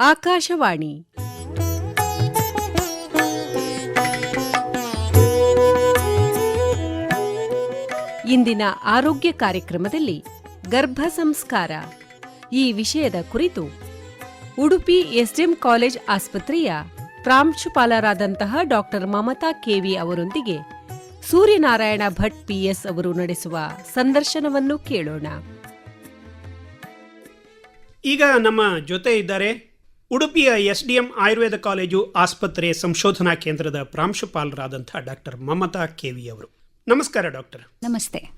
ಆಕಾಶವಾಣಿ. ಇಂದಿನ ಆರೋಗ್ಯ ಕಾರ್ಯಕ್ರಮದಲ್ಲಿ ಗರ್ಭ ಸಂಸ್ಕಾರ. ಈ ವಿಷಯದ ಕುರಿತು ಉಡುಪಿ ಎಸ್ಡಿಎಂ ಕಾಲೇಜ್ ಆಸ್ಪತ್ರೆಯ ಪ್ರಾಂಶುಪಾಲರಾದಂತಹ ಡಾಕ್ಟರ್ ಮಮತಾ ಕೆವಿ ಅವರೊಂದಿಗೆ ಸೂರ್ಯನಾರಾಯಣ ಭಟ್ ಪಿಎಸ್ ಅವರು ನಡೆಸುವ ಸಂದರ್ಶನವನ್ನು ಕೇಳೋಣ. ಈಗ ನಮ್ಮ ಜೊತೆ ಇದ್ದಾರೆ ಉಡುಪಿಯ S D M Ayurveda college ಆಸ್ಪತ್ರೆ ಸಂಶೋಧನಾ ಕೇಂದ್ರದ ಪ್ರಾಂಶುಪಾಲರಾದಂಥ ಡಾಕ್ಟರ್ ಮಮತಾ ಕೆವಿ ಅವರು. ನಮಸ್ಕಾರ ಡಾಕ್ಟರ್. ನಮಸ್ತೆ.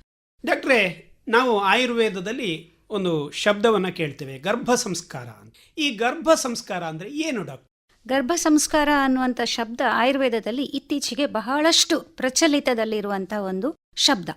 ಡಾಕ್ಟ್ರೇ ನಾವು ಆಯುರ್ವೇದದಲ್ಲಿ ಒಂದು ಶಬ್ದವನ್ನು ಕೇಳ್ತೇವೆ ಗರ್ಭ ಸಂಸ್ಕಾರ ಅಂತ. ಈ ಗರ್ಭ ಸಂಸ್ಕಾರ ಅಂದರೆ ಏನು ಡಾಕ್ಟರ್? ಗರ್ಭ ಸಂಸ್ಕಾರ ಅನ್ನುವಂಥ ಶಬ್ದ ಆಯುರ್ವೇದದಲ್ಲಿ ಇತ್ತೀಚೆಗೆ ಬಹಳಷ್ಟು ಪ್ರಚಲಿತದಲ್ಲಿರುವಂಥ ಒಂದು ಶಬ್ದ.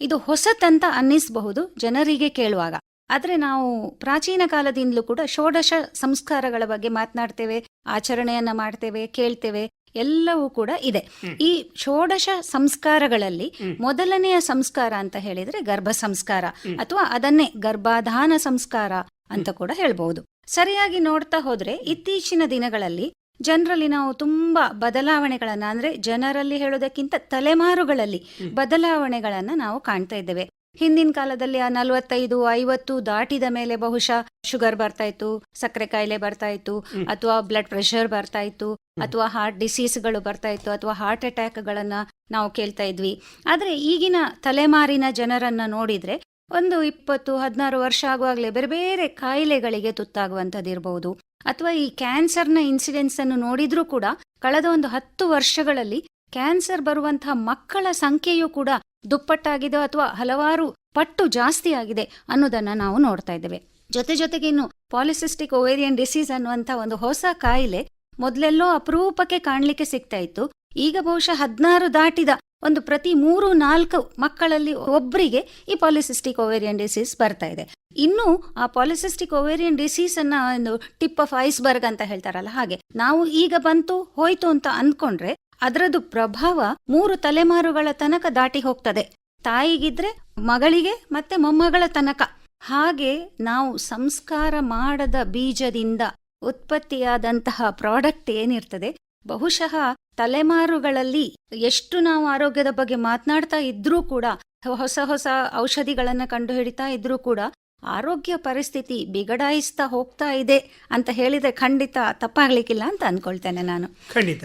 ಇದು ಹೊಸತಂತ ಅನ್ನಿಸಬಹುದು ಜನರಿಗೆ ಕೇಳುವಾಗ. ಆದ್ರೆ ನಾವು ಪ್ರಾಚೀನ ಕಾಲದಿಂದಲೂ ಕೂಡ ಷೋಡಶ ಸಂಸ್ಕಾರಗಳ ಬಗ್ಗೆ ಮಾತನಾಡ್ತೇವೆ ಆಚರಣೆಯನ್ನ ಮಾಡ್ತೇವೆ ಕೇಳ್ತೇವೆ ಎಲ್ಲವೂ ಕೂಡ ಇದೆ. ಈ ಷೋಡಶ ಸಂಸ್ಕಾರಗಳಲ್ಲಿ ಮೊದಲನೆಯ ಸಂಸ್ಕಾರ ಅಂತ ಹೇಳಿದ್ರೆ ಗರ್ಭ ಸಂಸ್ಕಾರ. ಅಥವಾ ಅದನ್ನೇ ಗರ್ಭಾಧಾನ ಸಂಸ್ಕಾರ ಅಂತ ಕೂಡ ಹೇಳ್ಬಹುದು ಸರಿಯಾಗಿ ನೋಡ್ತಾ ಹೋದ್ರೆ ಇತ್ತೀಚಿನ ದಿನಗಳಲ್ಲಿ ಜನರಲ್ಲಿ ನಾವು ತುಂಬಾ ಬದಲಾವಣೆಗಳನ್ನ ಅಂದ್ರೆ ಜನರಲ್ಲಿ ಹೇಳೋದಕ್ಕಿಂತ ತಲೆಮಾರುಗಳಲ್ಲಿ. ಬದಲಾವಣೆಗಳನ್ನ ನಾವು ಕಾಣ್ತಾ ಇದ್ದೇವೆ. ಹಿಂದಿನ ಕಾಲದಲ್ಲಿ ಆ ನಲವತ್ತೈದು ಐವತ್ತು ದಾಟಿದ ಮೇಲೆ ಬಹುಶಃ ಶುಗರ್ ಬರ್ತಾ ಇತ್ತು ಸಕ್ಕರೆ ಕಾಯಿಲೆ ಬರ್ತಾ ಇತ್ತು. ಅಥವಾ ಬ್ಲಡ್ ಪ್ರೆಷರ್ ಬರ್ತಾ ಇತ್ತು ಅಥವಾ ಹಾರ್ಟ್ ಡಿಸೀಸ್ಗಳು ಬರ್ತಾ ಇತ್ತು ಅಥವಾ ಹಾರ್ಟ್ ಅಟ್ಯಾಕ್ಗಳನ್ನ ನಾವು ಕೇಳ್ತಾ ಇದ್ವಿ. ಆದ್ರೆ ಈಗಿನ ತಲೆಮಾರಿನ ಜನರನ್ನ ನೋಡಿದ್ರೆ ಒಂದು ಇಪ್ಪತ್ತು ಹದಿನಾರು ವರ್ಷ ಆಗುವಾಗಲೇ ಬೇರೆ ಬೇರೆ ಕಾಯಿಲೆಗಳಿಗೆ ತುತ್ತಾಗುವಂಥದ್ದು ಇರಬಹುದು ಅಥವಾ ಈ ಕ್ಯಾನ್ಸರ್ನ ಇನ್ಸಿಡೆನ್ಸ್ ಅನ್ನು ನೋಡಿದ್ರೂ ಕೂಡ ಕಳೆದ ಒಂದು ಹತ್ತು ವರ್ಷಗಳಲ್ಲಿ ಕ್ಯಾನ್ಸರ್ ಬರುವಂತಹ ಮಕ್ಕಳ ಸಂಖ್ಯೆಯೂ ಕೂಡ ದುಪ್ಪಟ್ಟಾಗಿದೆ ಅಥವಾ ಹಲವಾರು ಪಟ್ಟು ಜಾಸ್ತಿ ಆಗಿದೆ ಅನ್ನೋದನ್ನ ನಾವು ನೋಡ್ತಾ ಇದ್ದೇವೆ. ಜೊತೆ ಜೊತೆಗೆ ಇನ್ನು ಪಾಲಿಸಿಸ್ಟಿಕ್ ಓವೇರಿಯನ್ ಡಿಸೀಸ್ ಅನ್ನುವಂಥ ಒಂದು ಹೊಸ ಕಾಯಿಲೆ ಮೊದಲೆಲ್ಲೋ ಅಪರೂಪಕ್ಕೆ ಕಾಣಲಿಕ್ಕೆ ಸಿಗ್ತಾ ಇತ್ತು. ಈಗ ಬಹುಶಃ ಹದಿನಾರು ದಾಟಿದ ಒಂದು ಪ್ರತಿ ಮೂರು ನಾಲ್ಕು ಮಕ್ಕಳಲ್ಲಿ ಒಬ್ಬರಿಗೆ ಈ ಪಾಲಿಸಿಸ್ಟಿಕ್ ಓವೇರಿಯನ್ ಡಿಸೀಸ್ ಬರ್ತಾ ಇದೆ. ಇನ್ನು ಆ ಪಾಲಿಸಿಸ್ಟಿಕ್ ಓವೇರಿಯನ್ ಡಿಸೀಸ್ ಅನ್ನ ಒಂದು ಟಿಪ್ ಆಫ್ ಐಸ್ಬರ್ಗ್ ಅಂತ ಹೇಳ್ತಾರಲ್ಲ ಹಾಗೆ. ನಾವು ಈಗ ಬಂತು ಹೋಯ್ತು ಅಂತ ಅಂದ್ಕೊಂಡ್ರೆ ಅದರದ್ದು ಪ್ರಭಾವ ಮೂರು ತಲೆಮಾರುಗಳ ತನಕ ದಾಟಿ ಹೋಗ್ತದೆ. ತಾಯಿಗಿದ್ರೆ ಮಗಳಿಗೆ ಮತ್ತೆ ಮೊಮ್ಮಗಳ ತನಕ. ಹಾಗೆ ನಾವು ಸಂಸ್ಕಾರ ಮಾಡದ ಬೀಜದಿಂದ ಉತ್ಪತ್ತಿಯಾದಂತಹ ಪ್ರಾಡಕ್ಟ್ ಏನಿರ್ತದೆ, ಬಹುಶಃ ತಲೆಮಾರುಗಳಲ್ಲಿ ಎಷ್ಟು ನಾವು ಆರೋಗ್ಯದ ಬಗ್ಗೆ ಮಾತನಾಡ್ತಾ ಇದ್ರೂ ಕೂಡ, ಹೊಸ ಹೊಸ ಔಷಧಿಗಳನ್ನ ಕಂಡುಹಿಡಿತಾ ಇದ್ರೂ ಕೂಡ ಆರೋಗ್ಯ ಪರಿಸ್ಥಿತಿ ಬಿಗಡಾಯಿಸ್ತಾ ಹೋಗ್ತಾ ಇದೆ ಅಂತ ಹೇಳಿದ್ರೆ ಖಂಡಿತ ತಪ್ಪಾಗ್ಲಿಕ್ಕಿಲ್ಲ ಅಂತ ಅನ್ಕೊಳ್ತೇನೆ ನಾನು. ಖಂಡಿತ.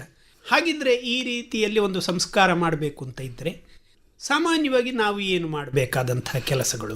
ಹಾಗಿದ್ರೆ ಈ ರೀತಿಯಲ್ಲಿ ಒಂದು ಸಂಸ್ಕಾರ ಮಾಡಬೇಕು ಅಂತ ಇದ್ದರೆ ಸಾಮಾನ್ಯವಾಗಿ ನಾವು ಏನು ಮಾಡಬೇಕಾದಂತಹ ಕೆಲಸಗಳು?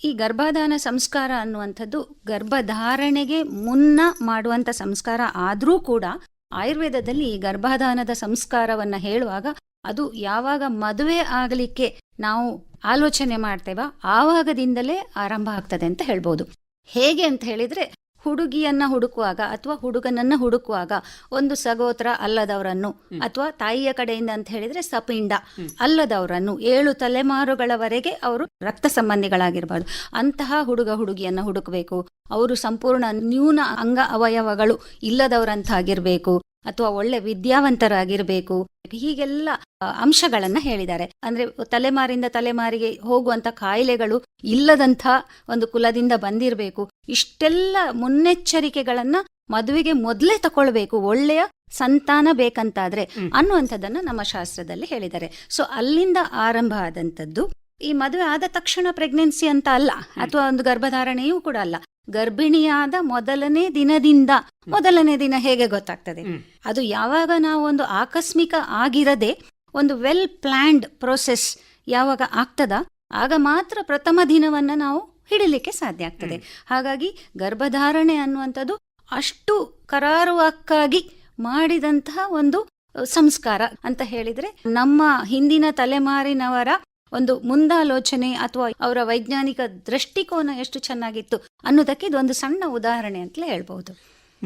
ಈ ಗರ್ಭಧಾನ ಸಂಸ್ಕಾರ ಅನ್ನುವಂಥದ್ದು ಗರ್ಭಧಾರಣೆಗೆ ಮುನ್ನ ಮಾಡುವಂತ ಸಂಸ್ಕಾರ ಆದರೂ ಕೂಡ ಆಯುರ್ವೇದದಲ್ಲಿ ಈ ಗರ್ಭಧಾನದ ಸಂಸ್ಕಾರವನ್ನ ಹೇಳುವಾಗ ಅದು ಯಾವಾಗ ಮದುವೆ ಆಗಲಿಕ್ಕೆ ನಾವು ಆಲೋಚನೆ ಮಾಡ್ತೇವ ಆವಾಗದಿಂದಲೇ ಆರಂಭ ಆಗ್ತದೆ ಅಂತ ಹೇಳ್ಬೋದು. ಹೇಗೆ ಅಂತ ಹೇಳಿದ್ರೆ ಹುಡುಗಿಯನ್ನ ಹುಡುಕುವಾಗ ಅಥವಾ ಹುಡುಗನನ್ನ ಹುಡುಕುವಾಗ ಒಂದು ಸಗೋತ್ರ ಅಲ್ಲದವರನ್ನು ಅಥವಾ ತಾಯಿಯ ಕಡೆಯಿಂದ ಅಂತ ಹೇಳಿದ್ರೆ ಸಪಿಂಡ ಅಲ್ಲದವರನ್ನು ಏಳು ತಲೆಮಾರುಗಳವರೆಗೆ ಅವರು ರಕ್ತ ಸಂಬಂಧಿಗಳಾಗಿರ್ಬಾರ್ದು ಅಂತಹ ಹುಡುಗ ಹುಡುಗಿಯನ್ನ ಹುಡುಕಬೇಕು. ಅವರು ಸಂಪೂರ್ಣ ನ್ಯೂನ ಅಂಗ ಅವಯವಗಳು ಇಲ್ಲದವರಂತಾಗಿರ್ಬೇಕು. ಅಥವಾ ಒಳ್ಳೆ ವಿದ್ಯಾವಂತರಾಗಿರ್ಬೇಕು. ಹೀಗೆಲ್ಲ ಅಂಶಗಳನ್ನ ಹೇಳಿದ್ದಾರೆ. ಅಂದ್ರೆ ತಲೆಮಾರಿಂದ ತಲೆಮಾರಿಗೆ ಹೋಗುವಂತ ಕಾಯಿಲೆಗಳು ಇಲ್ಲದಂತ ಒಂದು ಕುಲದಿಂದ ಬಂದಿರಬೇಕು. ಇಷ್ಟೆಲ್ಲ ಮುನ್ನೆಚ್ಚರಿಕೆಗಳನ್ನ ಮದುವೆಗೆ ಮೊದಲೇ ತಕೊಳ್ಬೇಕು. ಒಳ್ಳೆಯ ಸಂತಾನ ಬೇಕಂತಾದ್ರೆ. ಅನ್ನುವಂಥದ್ದನ್ನ ನಮ್ಮ ಶಾಸ್ತ್ರದಲ್ಲಿ ಹೇಳಿದ್ದಾರೆ. ಸೊ ಅಲ್ಲಿಂದ ಆರಂಭ ಆದಂಥದ್ದು ಈ ಮದುವೆ ಆದ ತಕ್ಷಣ ಪ್ರೆಗ್ನೆನ್ಸಿ ಅಂತ ಅಲ್ಲ ಅಥವಾ ಒಂದು ಗರ್ಭಧಾರಣೆಯೂ ಕೂಡ ಅಲ್ಲ. ಗರ್ಭಿಣಿಯಾದ ಮೊದಲನೇ ದಿನದಿಂದ ಮೊದಲನೇ ದಿನ ಹೇಗೆ ಗೊತ್ತಾಗ್ತದೆ? ಅದು ಯಾವಾಗ ನಾವು ಒಂದು ಆಕಸ್ಮಿಕ ಆಗಿರದೆ ಒಂದು ವೆಲ್ ಪ್ಲಾನ್ಡ್ ಪ್ರೋಸೆಸ್ ಯಾವಾಗ ಆಗ್ತದ ಆಗ ಮಾತ್ರ ಪ್ರಥಮ ದಿನವನ್ನ ನಾವು ಹಿಡಿಲಿಕ್ಕೆ ಸಾಧ್ಯ ಆಗ್ತದೆ. ಹಾಗಾಗಿ ಗರ್ಭಧಾರಣೆ ಅನ್ನುವಂಥದ್ದು ಅಷ್ಟು ಕರಾರುವಕ್ಕಾಗಿ ಮಾಡಿದಂತಹ ಒಂದು ಸಂಸ್ಕಾರ ಅಂತ ಹೇಳಿದ್ರೆ ನಮ್ಮ ಹಿಂದಿನ ತಲೆಮಾರಿನವರ ಒಂದು ಮುಂದಾಲೋಚನೆ ಅಥವಾ ಅವರ ವೈಜ್ಞಾನಿಕ ದೃಷ್ಟಿಕೋನ ಎಷ್ಟು ಚೆನ್ನಾಗಿತ್ತು ಅನ್ನೋದಕ್ಕೆ ಇದೊಂದು ಸಣ್ಣ ಉದಾಹರಣೆ ಅಂತಲೇ ಹೇಳ್ಬೋದು.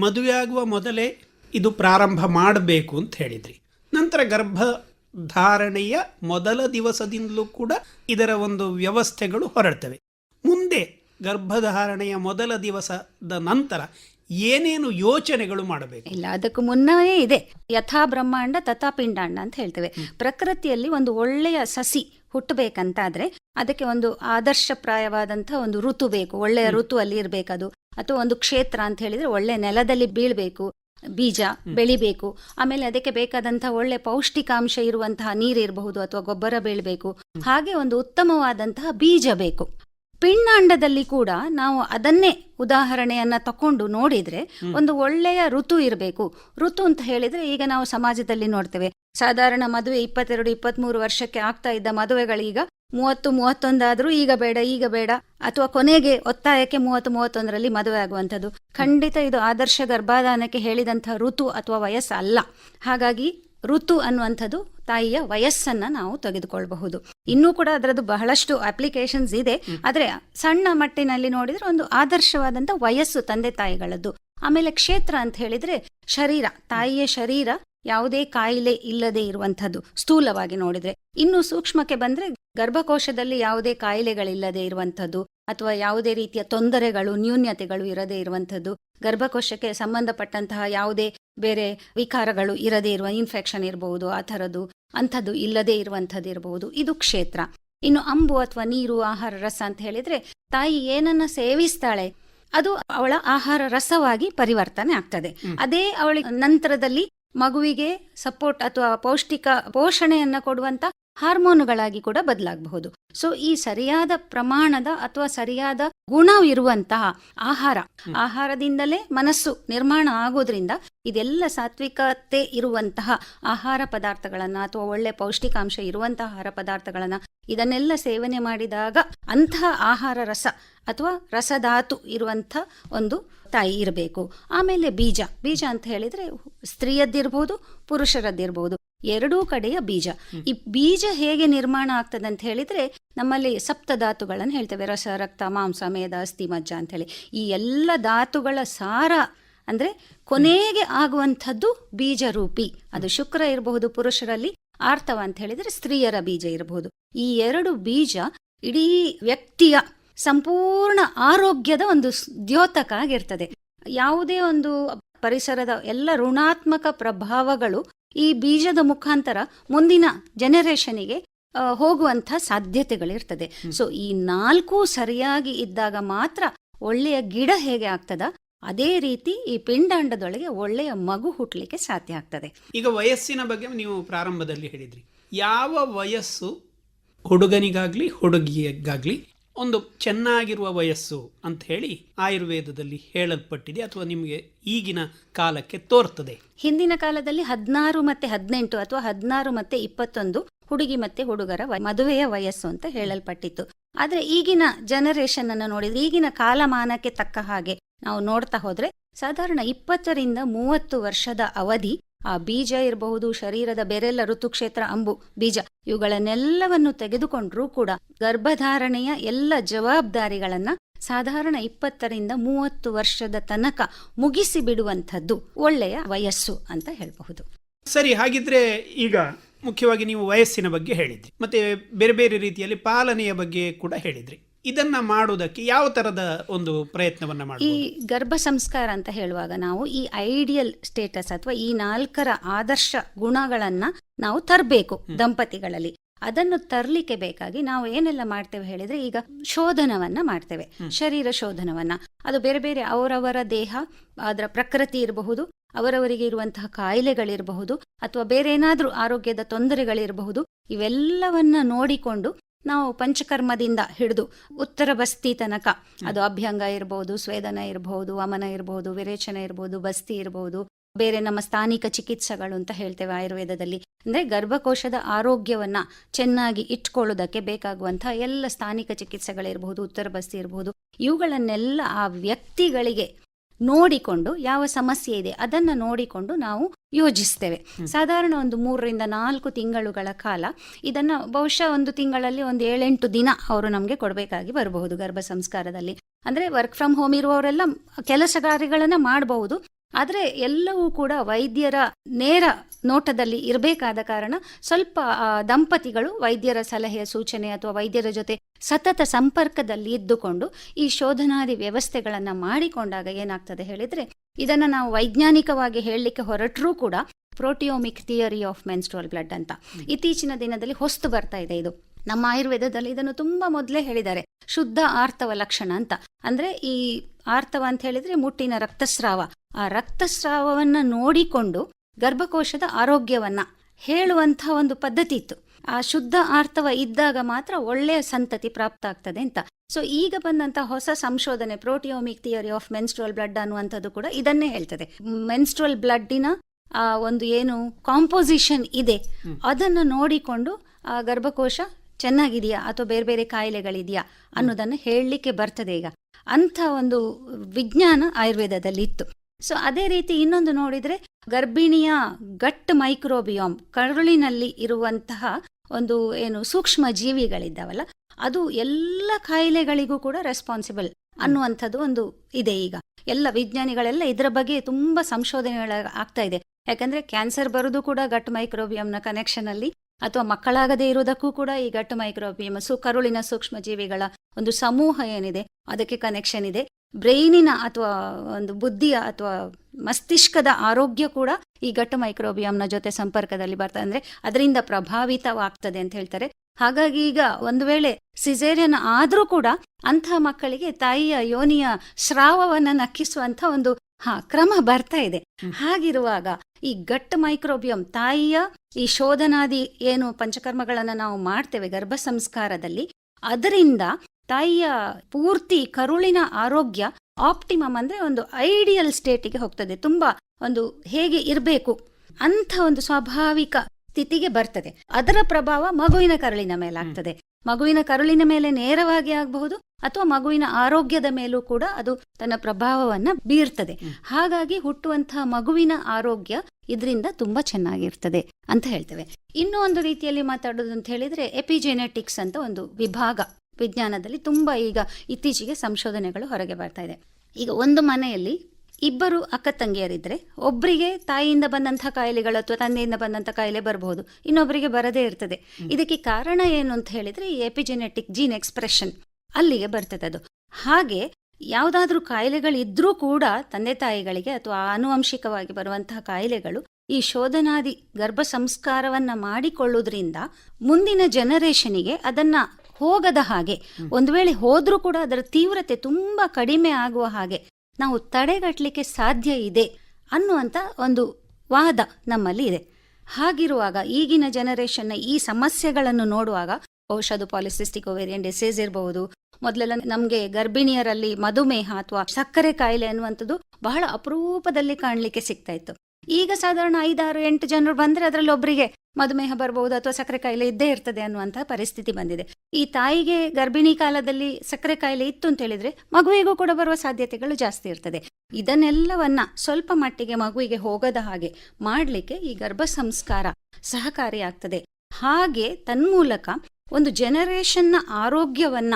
ಮದುವೆಯಾಗುವ ಮೊದಲೇ ಇದು ಪ್ರಾರಂಭ ಮಾಡಬೇಕು ಅಂತ ಹೇಳಿದ್ರಿ. ನಂತರ ಗರ್ಭ ಧಾರಣೆಯ ಮೊದಲ ದಿವಸದಿಂದಲೂ ಕೂಡ ಇದರ ಒಂದು ವ್ಯವಸ್ಥೆಗಳು ಹೊರಡ್ತವೆ. ಮುಂದೆ ಗರ್ಭಧಾರಣೆಯ ಮೊದಲ ದಿವಸದ ನಂತರ ಏನೇನು ಯೋಚನೆಗಳು ಮಾಡಬೇಕು? ಇಲ್ಲ ಅದಕ್ಕೂ ಮುನ್ನವೇ ಇದೆ. ಯಥಾ ಬ್ರಹ್ಮಾಂಡ ತಥಾ ಪಿಂಡಾಂಡ ಅಂತ ಹೇಳ್ತೇವೆ. ಪ್ರಕೃತಿಯಲ್ಲಿ ಒಂದು ಒಳ್ಳೆಯ ಸಸಿ ಹುಟ್ಟಬೇಕಂತಾದ್ರೆ ಅದಕ್ಕೆ ಒಂದು ಆದರ್ಶಪ್ರಾಯವಾದಂತಹ ಒಂದು ಋತು ಬೇಕು. ಒಳ್ಳೆಯ ಋತು ಅಲ್ಲಿ ಇರಬೇಕದು. ಅಥವಾ ಒಂದು ಕ್ಷೇತ್ರ ಅಂತ ಹೇಳಿದ್ರೆ ಒಳ್ಳೆ ನೆಲದಲ್ಲಿ ಬೀಳ್ಬೇಕು ಬೀಜ ಬೆಳಿಬೇಕು. ಆಮೇಲೆ ಅದಕ್ಕೆ ಬೇಕಾದಂತಹ ಒಳ್ಳೆ ಪೌಷ್ಟಿಕಾಂಶ ಇರುವಂತಹ ನೀರಿರಬಹುದು ಅಥವಾ ಗೊಬ್ಬರ ಬೀಳ್ಬೇಕು. ಹಾಗೆ ಒಂದು ಉತ್ತಮವಾದಂತಹ ಬೀಜ ಬೇಕು. ಪಿಂಡಾಂಡದಲ್ಲಿ ಕೂಡ ನಾವು ಅದನ್ನೇ ಉದಾಹರಣೆಯನ್ನ ತಕೊಂಡು ನೋಡಿದ್ರೆ ಒಂದು ಒಳ್ಳೆಯ ಋತು ಇರಬೇಕು. ಋತು ಅಂತ ಹೇಳಿದ್ರೆ ಈಗ ನಾವು ಸಮಾಜದಲ್ಲಿ ನೋಡ್ತೇವೆ. ಸಾಧಾರಣ ಮದುವೆ ಇಪ್ಪತ್ತೆರಡು ಇಪ್ಪತ್ಮೂರು ವರ್ಷಕ್ಕೆ ಆಗ್ತಾ ಇದ್ದ ಮದುವೆಗಳೀಗ ಮೂವತ್ತು ಮೂವತ್ತೊಂದಾದ್ರೂ ಈಗ ಬೇಡ ಈಗ ಬೇಡ. ಅಥವಾ ಕೊನೆಗೆ ಒತ್ತಾಯಕ್ಕೆ ಮೂವತ್ತು ಮೂವತ್ತೊಂದರಲ್ಲಿ ಮದುವೆ ಆಗುವಂಥದ್ದು. ಖಂಡಿತ ಇದು ಆದರ್ಶ ಗರ್ಭಾಧಾನಕ್ಕೆ ಹೇಳಿದಂತಹ ಋತು ಅಥವಾ ವಯಸ್ಸಲ್ಲ. ಹಾಗಾಗಿ ಋತು ಅನ್ನುವಂಥದ್ದು ತಾಯಿಯ ವಯಸ್ಸನ್ನ ನಾವು ತೆಗೆದುಕೊಳ್ಬಹುದು. ಇನ್ನೂ ಕೂಡ ಅದರದ್ದು ಬಹಳಷ್ಟು ಅಪ್ಲಿಕೇಶನ್ಸ್ ಇದೆ. ಆದ್ರೆ ಸಣ್ಣ ಮಟ್ಟಿನಲ್ಲಿ ನೋಡಿದ್ರೆ ಒಂದು ಆದರ್ಶವಾದಂತ ವಯಸ್ಸು ತಂದೆ ತಾಯಿಗಳದ್ದು. ಆಮೇಲೆ ಕ್ಷೇತ್ರ ಅಂತ ಹೇಳಿದ್ರೆ ಶರೀರ ತಾಯಿಯ ಶರೀರ ಯಾವುದೇ ಕಾಯಿಲೆ ಇಲ್ಲದೆ ಇರುವಂಥದ್ದು ಸ್ಥೂಲವಾಗಿ ನೋಡಿದ್ರೆ. ಇನ್ನು ಸೂಕ್ಷ್ಮಕ್ಕೆ ಬಂದ್ರೆ ಗರ್ಭಕೋಶದಲ್ಲಿ ಯಾವುದೇ ಕಾಯಿಲೆಗಳಿಲ್ಲದೆ ಇರುವಂಥದ್ದು ಅಥವಾ ಯಾವುದೇ ರೀತಿಯ ತೊಂದರೆಗಳು ನ್ಯೂನ್ಯತೆಗಳು ಇರದೇ ಇರುವಂಥದ್ದು ಗರ್ಭಕೋಶಕ್ಕೆ ಸಂಬಂಧಪಟ್ಟಂತಹ ಯಾವುದೇ ಬೇರೆ ವಿಕಾರಗಳು ಇರದೇ ಇರುವ ಇನ್ಫೆಕ್ಷನ್ ಇರಬಹುದು ಆ ಥರದ್ದು ಅಂಥದ್ದು ಇಲ್ಲದೆ ಇರುವಂಥದ್ದು ಇರಬಹುದು ಇದು ಕ್ಷೇತ್ರ. ಇನ್ನು ಅಂಬು ಅಥವಾ ನೀರು ಆಹಾರ ರಸ ಅಂತ ಹೇಳಿದ್ರೆ ತಾಯಿ ಏನನ್ನ ಸೇವಿಸ್ತಾಳೆ ಅದು ಅವಳ ಆಹಾರ ರಸವಾಗಿ ಪರಿವರ್ತನೆ ಆಗ್ತದೆ. ಅದೇ ಅವಳ ನಂತರದಲ್ಲಿ ಮಗುವಿಗೆ ಸಪೋರ್ಟ್ ಅಥವಾ ಪೌಷ್ಟಿಕ ಪೋಷಣೆಯನ್ನ ಕೊಡುವಂತ ಹಾರ್ಮೋನುಗಳಾಗಿ ಕೂಡ ಬದಲಾಗಬಹುದು. ಸೊ ಈ ಸರಿಯಾದ ಪ್ರಮಾಣದ ಅಥವಾ ಸರಿಯಾದ ಗುಣ ಇರುವಂತಹ ಆಹಾರ ಆಹಾರದಿಂದಲೇ ಮನಸ್ಸು ನಿರ್ಮಾಣ ಆಗೋದ್ರಿಂದ ಇದೆಲ್ಲ ಸಾತ್ವಿಕತೆ ಇರುವಂತಹ ಆಹಾರ ಪದಾರ್ಥಗಳನ್ನ ಅಥವಾ ಒಳ್ಳೆ ಪೌಷ್ಟಿಕಾಂಶ ಇರುವಂತಹ ಆಹಾರ ಪದಾರ್ಥಗಳನ್ನ ಇದನ್ನೆಲ್ಲ ಸೇವನೆ ಮಾಡಿದಾಗ ಅಂತಹ ಆಹಾರ ರಸ ಅಥವಾ ರಸಧಾತು ಇರುವಂಥ ಒಂದು ತಾಯಿ ಇರಬೇಕು. ಆಮೇಲೆ ಬೀಜ ಬೀಜ ಅಂತ ಹೇಳಿದ್ರೆ ಸ್ತ್ರೀಯದ್ದಿರ್ಬೋದು ಪುರುಷರದ್ದಿರ್ಬೋದು. ಎರಡೂ ಕಡೆಯ ಬೀಜ. ಈ ಬೀಜ ಹೇಗೆ ನಿರ್ಮಾಣ ಆಗ್ತದೆ ಅಂತ ಹೇಳಿದ್ರೆ ನಮ್ಮಲ್ಲಿ ಸಪ್ತ ಧಾತುಗಳನ್ನು ಹೇಳ್ತೇವೆ. ರಸ ರಕ್ತ ಮಾಂಸ ಮೇಧ ಅಸ್ಥಿ ಮಜ್ಜ ಅಂತ ಹೇಳಿ. ಈ ಎಲ್ಲ ಧಾತುಗಳ ಸಾರ ಅಂದ್ರೆ ಕೊನೆಗೆ ಆಗುವಂಥದ್ದು ಬೀಜ ರೂಪಿ ಅದು ಶುಕ್ರ ಇರಬಹುದು ಪುರುಷರಲ್ಲಿ ಆರ್ತವ ಅಂತ ಹೇಳಿದ್ರೆ ಸ್ತ್ರೀಯರ ಬೀಜ ಇರಬಹುದು. ಈ ಎರಡು ಬೀಜ ಇಡೀ ವ್ಯಕ್ತಿಯ ಸಂಪೂರ್ಣ ಆರೋಗ್ಯದ ಒಂದು ದ್ಯೋತಕ ಆಗಿರ್ತದೆ. ಯಾವುದೇ ಒಂದು ಪರಿಸರದ ಎಲ್ಲ ಋಣಾತ್ಮಕ ಪ್ರಭಾವಗಳು ಈ ಬೀಜದ ಮುಖಾಂತರ ಮುಂದಿನ ಜನರೇಷನಿಗೆ ಹೋಗುವಂಥ ಸಾಧ್ಯತೆಗಳಿರ್ತದೆ. ಸೊ ಈ ನಾಲ್ಕು ಸರಿಯಾಗಿ ಇದ್ದಾಗ ಮಾತ್ರ ಒಳ್ಳೆಯ ಗಿಡ ಹೇಗೆ ಆಗ್ತದ? ಅದೇ ರೀತಿ ಈ ಪಿಂಡಾಂಡದೊಳಗೆ ಒಳ್ಳೆಯ ಮಗು ಹುಟ್ಟಲಿಕ್ಕೆ ಸಾಧ್ಯ ಆಗ್ತದೆ. ಈಗ ವಯಸ್ಸಿನ ಬಗ್ಗೆ ನೀವು ಪ್ರಾರಂಭದಲ್ಲಿ ಹೇಳಿದ್ರಿ. ಯಾವ ವಯಸ್ಸು ಹುಡುಗನಿಗಾಗ್ಲಿ ಹುಡುಗಿಯಾಗ್ಲಿ ಒಂದು ಚೆನ್ನಾಗಿರುವ ವಯಸ್ಸು ಅಂತ ಹೇಳಿ ಆಯುರ್ವೇದದಲ್ಲಿ ಹೇಳಲ್ಪಟ್ಟಿದೆ ಅಥವಾ ನಿಮಗೆ ಈಗಿನ ಕಾಲಕ್ಕೆ ತೋರ್ತದೆ. ಹಿಂದಿನ ಕಾಲದಲ್ಲಿ ಹದಿನಾರು ಮತ್ತೆ ಹದಿನೆಂಟು ಅಥವಾ ಹದಿನಾರು ಮತ್ತೆ ಇಪ್ಪತ್ತೊಂದು ಹುಡುಗಿ ಮತ್ತೆ ಹುಡುಗರ ವಯ- ಮದುವೆಯ ವಯಸ್ಸು ಅಂತ ಹೇಳಲ್ಪಟ್ಟಿತ್ತು. ಆದ್ರೆ ಈಗಿನ ಜನರೇಷನ್ ಅನ್ನು ನೋಡಿದ್ರೆ ಈಗಿನ ಕಾಲಮಾನಕ್ಕೆ ತಕ್ಕ ಹಾಗೆ ನಾವು ನೋಡ್ತಾ ಹೋದ್ರೆ ಸಾಧಾರಣ ಇಪ್ಪತ್ತರಿಂದ ಮೂವತ್ತು ವರ್ಷದ ಅವಧಿ ಆ ಬೀಜ ಇರಬಹುದು, ಶರೀರದ ಬೇರೆಲ್ಲ ಋತುಕ್ಷೇತ್ರ ಅಂಬು, ಬೀಜ, ಇವುಗಳನ್ನೆಲ್ಲವನ್ನು ತೆಗೆದುಕೊಂಡ್ರೂ ಕೂಡ ಗರ್ಭಧಾರಣೆಯ ಎಲ್ಲ ಜವಾಬ್ದಾರಿಗಳನ್ನ ಸಾಧಾರಣ ಇಪ್ಪತ್ತರಿಂದ ಮೂವತ್ತು ವರ್ಷದ ತನಕ ಮುಗಿಸಿ ಬಿಡುವಂಥದ್ದು ಒಳ್ಳೆಯ ವಯಸ್ಸು ಅಂತ ಹೇಳಬಹುದು. ಸರಿ, ಹಾಗಿದ್ರೆ ಈಗ ಮುಖ್ಯವಾಗಿ ನೀವು ವಯಸ್ಸಿನ ಬಗ್ಗೆ ಹೇಳಿದ್ರಿ, ಮತ್ತೆ ಬೇರೆ ಬೇರೆ ರೀತಿಯಲ್ಲಿ ಪಾಲನೆಯ ಬಗ್ಗೆ ಕೂಡ ಹೇಳಿದ್ರಿ. ಇದನ್ನ ಮಾಡುವುದಕ್ಕೆ ಯಾವ ತರದ ಒಂದು ಪ್ರಯತ್ನವನ್ನ ಈ ಗರ್ಭ ಸಂಸ್ಕಾರ ಅಂತ ಹೇಳುವಾಗ ನಾವು ಈ ಐಡಿಯಲ್ ಸ್ಟೇಟಸ್ ಅಥವಾ ಈ ನಾಲ್ಕರ ಆದರ್ಶ ಗುಣಗಳನ್ನ ನಾವು ತರಬೇಕು ದಂಪತಿಗಳಲ್ಲಿ. ಅದನ್ನು ತರ್ಲಿಕ್ಕೆ ಬೇಕಾಗಿ ನಾವು ಏನೆಲ್ಲ ಮಾಡ್ತೇವೆ ಹೇಳಿದ್ರೆ ಈಗ ಶೋಧನವನ್ನ ಮಾಡ್ತೇವೆ. ಶರೀರ ಶೋಧನವನ್ನ. ಅದು ಬೇರೆ ಬೇರೆ ಅವರವರ ದೇಹ ಅದರ ಪ್ರಕೃತಿ ಇರಬಹುದು ಅವರವರಿಗೆ ಇರುವಂತಹ ಕಾಯಿಲೆಗಳಿರಬಹುದು ಅಥವಾ ಬೇರೆ ಏನಾದ್ರೂ ಆರೋಗ್ಯದ ತೊಂದರೆಗಳಿರಬಹುದು ಇವೆಲ್ಲವನ್ನ ನೋಡಿಕೊಂಡು ನಾವು ಪಂಚಕರ್ಮದಿಂದ ಹಿಡಿದು ಉತ್ತರ ಬಸ್ತಿ ತನಕ. ಅದು ಅಭ್ಯಂಗ ಇರಬಹುದು ಸ್ವೇದನ ಇರಬಹುದು ವಮನ ಇರಬಹುದು ವಿರೇಚನ ಇರಬಹುದು ಬಸ್ತಿ ಇರಬಹುದು ಬೇರೆ ನಮ್ಮ ಸ್ಥಾನಿಕ ಚಿಕಿತ್ಸೆಗಳು ಅಂತ ಹೇಳ್ತೇವೆ ಆಯುರ್ವೇದದಲ್ಲಿ. ಅಂದ್ರೆ ಗರ್ಭಕೋಶದ ಆರೋಗ್ಯವನ್ನ ಚೆನ್ನಾಗಿ ಇಟ್ಕೊಳ್ಳೋದಕ್ಕೆ ಬೇಕಾಗುವಂತಹ ಎಲ್ಲ ಸ್ಥಾನಿಕ ಚಿಕಿತ್ಸೆಗಳಿರಬಹುದು ಉತ್ತರ ಬಸ್ತಿ ಇರಬಹುದು ಇವುಗಳನ್ನೆಲ್ಲ ಆ ವ್ಯಕ್ತಿಗಳಿಗೆ ನೋಡಿಕೊಂಡು ಯಾವ ಸಮಸ್ಯೆ ಇದೆ ಅದನ್ನು ನೋಡಿಕೊಂಡು ನಾವು ಯೋಜಿಸ್ತೇವೆ ಸಾಧಾರಣ ಒಂದು ಮೂರರಿಂದ ನಾಲ್ಕು ತಿಂಗಳುಗಳ ಕಾಲ ಇದನ್ನು ಬಹುಶಃ ಒಂದು ತಿಂಗಳಲ್ಲಿ ಒಂದು ಏಳೆಂಟು ದಿನ ಅವರು ನಮಗೆ ಕೊಡಬೇಕಾಗಿ ಬರಬಹುದು ಗರ್ಭ ಸಂಸ್ಕಾರದಲ್ಲಿ. ಅಂದರೆ ವರ್ಕ್ ಫ್ರಮ್ ಹೋಮ್ ಇರುವವರೆಲ್ಲ ಕೆಲಸ ಕಾರ್ಯಗಳನ್ನು ಮಾಡಬಹುದು. ಆದ್ರೆ ಎಲ್ಲವೂ ಕೂಡ ವೈದ್ಯರ ನೇರ ನೋಟದಲ್ಲಿ ಇರಬೇಕಾದ ಕಾರಣ ಸ್ವಲ್ಪ ದಂಪತಿಗಳು ವೈದ್ಯರ ಸಲಹೆಯ ಸೂಚನೆ ಅಥವಾ ವೈದ್ಯರ ಜೊತೆ ಸತತ ಸಂಪರ್ಕದಲ್ಲಿ ಇದ್ದುಕೊಂಡು ಈ ಶೋಧನಾದಿ ವ್ಯವಸ್ಥೆಗಳನ್ನು ಮಾಡಿಕೊಂಡಾಗ ಏನಾಗ್ತದೆ ಹೇಳಿದರೆ, ಇದನ್ನು ನಾವು ವೈಜ್ಞಾನಿಕವಾಗಿ ಹೇಳಲಿಕ್ಕೆ ಹೊರಟರೂ ಕೂಡ proteomic theory of menstrual blood ಅಂತ. ಇತ್ತೀಚಿನ ದಿನದಲ್ಲಿ ಹೊಸ್ತು ಬರ್ತಾ ಇದೆ ಇದು. ನಮ್ಮ ಆಯುರ್ವೇದದಲ್ಲಿ ಇದನ್ನು ತುಂಬಾ ಮೊದಲೇ ಹೇಳಿದ್ದಾರೆ. ಶುದ್ಧ ಆರ್ತವ ಲಕ್ಷಣ ಅಂತ. ಅಂದ್ರೆ ಈ ಆರ್ತವ ಅಂತ ಹೇಳಿದ್ರೆ ಮುಟ್ಟಿನ ರಕ್ತಸ್ರಾವ. ಆ ರಕ್ತಸ್ರಾವವನ್ನು ನೋಡಿಕೊಂಡು ಗರ್ಭಕೋಶದ ಆರೋಗ್ಯವನ್ನು ಹೇಳುವಂಥ ಒಂದು ಪದ್ಧತಿ ಇತ್ತು. ಆ ಶುದ್ಧ ಆರ್ಥವ ಇದ್ದಾಗ ಮಾತ್ರ ಒಳ್ಳೆಯ ಸಂತತಿ ಪ್ರಾಪ್ತ ಆಗ್ತದೆ ಅಂತ. ಸೊ ಈಗ ಬಂದಂಥ ಹೊಸ ಸಂಶೋಧನೆ proteomic theory of menstrual blood ಅನ್ನುವಂಥದ್ದು ಕೂಡ ಇದನ್ನೇ ಹೇಳ್ತದೆ. ಮೆನ್ಸ್ಟ್ರಲ್ ಬ್ಲಡ್ಡಿನ ಆ ಒಂದು ಏನು ಕಾಂಪೋಸಿಷನ್ ಇದೆ. ಅದನ್ನು ನೋಡಿಕೊಂಡು ಆ ಗರ್ಭಕೋಶ ಚೆನ್ನಾಗಿದೆಯಾ ಅಥವಾ ಬೇರೆ ಬೇರೆ ಕಾಯಿಲೆಗಳಿದೆಯಾ ಅನ್ನೋದನ್ನು ಹೇಳಲಿಕ್ಕೆ ಬರ್ತದೆ ಈಗ. ಅಂಥ ಒಂದು ವಿಜ್ಞಾನ ಆಯುರ್ವೇದದಲ್ಲಿ ಇತ್ತು ಸೊ ಅದೇ ರೀತಿ ಇನ್ನೊಂದು ನೋಡಿದ್ರೆ ಗರ್ಭಿಣಿಯ ಗಟ್ ಮೈಕ್ರೋಬಿಯೋಮ್, ಕರುಳಿನಲ್ಲಿ ಇರುವಂತಹ ಒಂದು ಏನು ಸೂಕ್ಷ್ಮ ಜೀವಿಗಳಿದ್ದಾವಲ್ಲ, ಅದು ಎಲ್ಲ ಕಾಯಿಲೆಗಳಿಗೂ ಕೂಡ ರೆಸ್ಪಾನ್ಸಿಬಲ್ ಅನ್ನುವಂಥದ್ದು ಒಂದು ಇದೆ ಈಗ. ಎಲ್ಲ ವಿಜ್ಞಾನಿಗಳೆಲ್ಲ ಇದರ ಬಗ್ಗೆ ತುಂಬಾ ಸಂಶೋಧನೆಗಳ ಆಗ್ತಾ ಇದೆ. ಯಾಕಂದ್ರೆ ಕ್ಯಾನ್ಸರ್ ಬರೋದು ಕೂಡ ಗಟ್ ಮೈಕ್ರೋಬಿಯಂನ ಕನೆಕ್ಷನ್ ಅಲ್ಲಿ, ಅಥವಾ ಮಕ್ಕಳಾಗದೇ ಇರೋದಕ್ಕೂ ಕೂಡ ಈ ಗಟ್ ಮೈಕ್ರೋಬಿಯಂ, ಸು, ಕರುಳಿನ ಸೂಕ್ಷ್ಮ ಜೀವಿಗಳ ಒಂದು ಸಮೂಹ ಏನಿದೆ, ಅದಕ್ಕೆ ಕನೆಕ್ಷನ್ ಇದೆ. ಬ್ರೈನಿನ ಅಥವಾ ಒಂದು ಬುದ್ಧಿಯ ಅಥವಾ ಮಸ್ತಿಷ್ಕದ ಆರೋಗ್ಯ ಕೂಡ ಈ ಗಟ್ ಮೈಕ್ರೋಬಿಯಂನ ಜೊತೆ ಸಂಪರ್ಕದಲ್ಲಿ ಬರ್ತದೆ ಅಂದ್ರೆ ಅದರಿಂದ ಪ್ರಭಾವಿತವಾಗ್ತದೆ ಅಂತ ಹೇಳ್ತಾರೆ. ಹಾಗಾಗಿ ಈಗ ಒಂದು ವೇಳೆ ಸಿಜೇರಿಯನ್ ಆದರೂ ಕೂಡ ಅಂತಹ ಮಕ್ಕಳಿಗೆ ತಾಯಿಯ ಯೋನಿಯ ಸ್ರಾವವನ್ನು ನಕ್ಕಿಸುವಂಥ ಒಂದು ಹಾ ಕ್ರಮ ಬರ್ತಾ ಇದೆ. ಹಾಗಿರುವಾಗ ಈ ಗಟ್ ಮೈಕ್ರೋಬಿಯಂ ತಾಯಿಯ ಈ ಶೋಧನಾದಿ ಏನು ಪಂಚಕರ್ಮಗಳನ್ನು ನಾವು ಮಾಡ್ತೇವೆ ಗರ್ಭ ಸಂಸ್ಕಾರದಲ್ಲಿ ಅದರಿಂದ ತಾಯಿಯ ಪೂರ್ತಿ ಕರುಳಿನ ಆರೋಗ್ಯ ಆಪ್ಟಿಮಮ್ ಅಂದ್ರೆ ಒಂದು ಐಡಿಯಲ್ ಸ್ಟೇಟಿಗೆ ಹೋಗ್ತದೆ. ತುಂಬಾ ಒಂದು ಹೇಗೆ ಇರಬೇಕು ಅಂಥ ಒಂದು ಸ್ವಾಭಾವಿಕ ಸ್ಥಿತಿಗೆ ಬರ್ತದೆ. ಅದರ ಪ್ರಭಾವ ಮಗುವಿನ ಕರುಳಿನ ಮೇಲೆ ಆಗ್ತದೆ ಮಗುವಿನ ಕರುಳಿನ ಮೇಲೆ ನೇರವಾಗಿ ಆಗಬಹುದು ಅಥವಾ ಮಗುವಿನ ಆರೋಗ್ಯದ ಮೇಲೂ ಕೂಡ ಅದು ತನ್ನ ಪ್ರಭಾವವನ್ನ ಬೀರ್ತದೆ. ಹಾಗಾಗಿ ಹುಟ್ಟುವಂತಹ ಮಗುವಿನ ಆರೋಗ್ಯ ಇದರಿಂದ ತುಂಬಾ ಚೆನ್ನಾಗಿರ್ತದೆ ಅಂತ ಹೇಳ್ತೇವೆ. ಇನ್ನೂ ಒಂದು ರೀತಿಯಲ್ಲಿ ಮಾತಾಡೋದು ಅಂತ ಹೇಳಿದ್ರೆ ಎಪಿಜೆನೆಟಿಕ್ಸ್ ಅಂತ ಒಂದು ವಿಭಾಗ. ವಿಜ್ಞಾನದಲ್ಲಿ ತುಂಬ ಈಗ ಇತ್ತೀಚೆಗೆ ಸಂಶೋಧನೆಗಳು ಹೊರಗೆ ಬರ್ತಾ ಇದೆ. ಈಗ ಒಂದು ಮನೆಯಲ್ಲಿ ಇಬ್ಬರು ಅಕ್ಕ ತಂಗಿಯರಿದ್ದರೆ ಒಬ್ಬರಿಗೆ ತಾಯಿಯಿಂದ ಬಂದಂಥ ಕಾಯಿಲೆಗಳು ಅಥವಾ ತಂದೆಯಿಂದ ಬಂದಂಥ ಕಾಯಿಲೆ ಬರಬಹುದು ಇನ್ನೊಬ್ಬರಿಗೆ ಬರದೇ ಇರ್ತದೆ. ಇದಕ್ಕೆ ಕಾರಣ ಏನು ಅಂತ ಹೇಳಿದರೆ ಈ ಎಪಿಜೆನೆಟಿಕ್ ಜೀನ್ ಎಕ್ಸ್ಪ್ರೆಷನ್ ಅಲ್ಲಿಗೆ ಬರ್ತದೆ ಅದು. ಹಾಗೆ ಯಾವುದಾದ್ರೂ ಕಾಯಿಲೆಗಳಿದ್ರೂ ಕೂಡ ತಂದೆ ತಾಯಿಗಳಿಗೆ ಅಥವಾ ಆನುವಂಶಿಕವಾಗಿ ಬರುವಂತಹ ಕಾಯಿಲೆಗಳು ಈ ಶೋಧನಾದಿ ಗರ್ಭ ಸಂಸ್ಕಾರವನ್ನ ಮಾಡಿಕೊಳ್ಳುವುದರಿಂದ ಮುಂದಿನ ಜನರೇಷನಿಗೆ ಅದನ್ನ ಹೋಗದ ಹಾಗೆ. ಒಂದು ವೇಳೆ ಹೋದ್ರೂ ಕೂಡ ಅದರ ತೀವ್ರತೆ ತುಂಬಾ ಕಡಿಮೆ ಆಗುವ ಹಾಗೆ ನಾವು ತಡೆಗಟ್ಟಲಿಕ್ಕೆ ಸಾಧ್ಯ ಇದೆ ಅನ್ನುವಂಥ ಒಂದು ವಾದ ನಮ್ಮಲ್ಲಿ ಇದೆ. ಹಾಗಿರುವಾಗ ಈಗಿನ ಜನರೇಷನ್ನ ಈ ಸಮಸ್ಯೆಗಳನ್ನು ನೋಡುವಾಗ ಔಷಧ ಪಾಲಿಸಿಸ್ಟಿಕ್ ಓವೇರಿಯನ್ ಡಿಸೀಸ್ ಇರಬಹುದು ಮೊದಲೆಲ್ಲ ನಮಗೆ ಗರ್ಭಿಣಿಯರಲ್ಲಿ ಮಧುಮೇಹ ಅಥವಾ ಸಕ್ಕರೆ ಕಾಯಿಲೆ ಅನ್ನುವಂಥದ್ದು ಬಹಳ ಅಪರೂಪದಲ್ಲಿ ಕಾಣಲಿಕ್ಕೆ ಸಿಗ್ತಾ ಇತ್ತು. ಈಗ ಸಾಧಾರಣ ಐದಾರು ಎಂಟು ಜನರು ಬಂದ್ರೆ ಅದರಲ್ಲಿ ಒಬ್ಬರಿಗೆ ಮಧುಮೇಹ ಬರಬಹುದು ಅಥವಾ ಸಕ್ಕರೆ ಕಾಯಿಲೆ ಇದ್ದೇ ಇರ್ತದೆ ಅನ್ನುವಂತಹ ಪರಿಸ್ಥಿತಿ ಬಂದಿದೆ. ಈ ತಾಯಿಗೆ ಗರ್ಭಿಣಿ ಕಾಲದಲ್ಲಿ ಸಕ್ಕರೆ ಕಾಯಿಲೆ ಇತ್ತು ಅಂತ ಹೇಳಿದ್ರೆ ಮಗುವಿಗೂ ಕೂಡ ಬರುವ ಸಾಧ್ಯತೆಗಳು ಜಾಸ್ತಿ ಇರ್ತದೆ. ಇದನ್ನೆಲ್ಲವನ್ನ ಸ್ವಲ್ಪ ಮಟ್ಟಿಗೆ ಮಗುವಿಗೆ ಹೋಗದ ಹಾಗೆ ಮಾಡಲಿಕ್ಕೆ ಈ ಗರ್ಭ ಸಂಸ್ಕಾರ ಸಹಕಾರಿಯಾಗ್ತದೆ ಹಾಗೆ ತನ್ಮೂಲಕ ಒಂದು ಜನರೇಷನ್ನ ಆರೋಗ್ಯವನ್ನ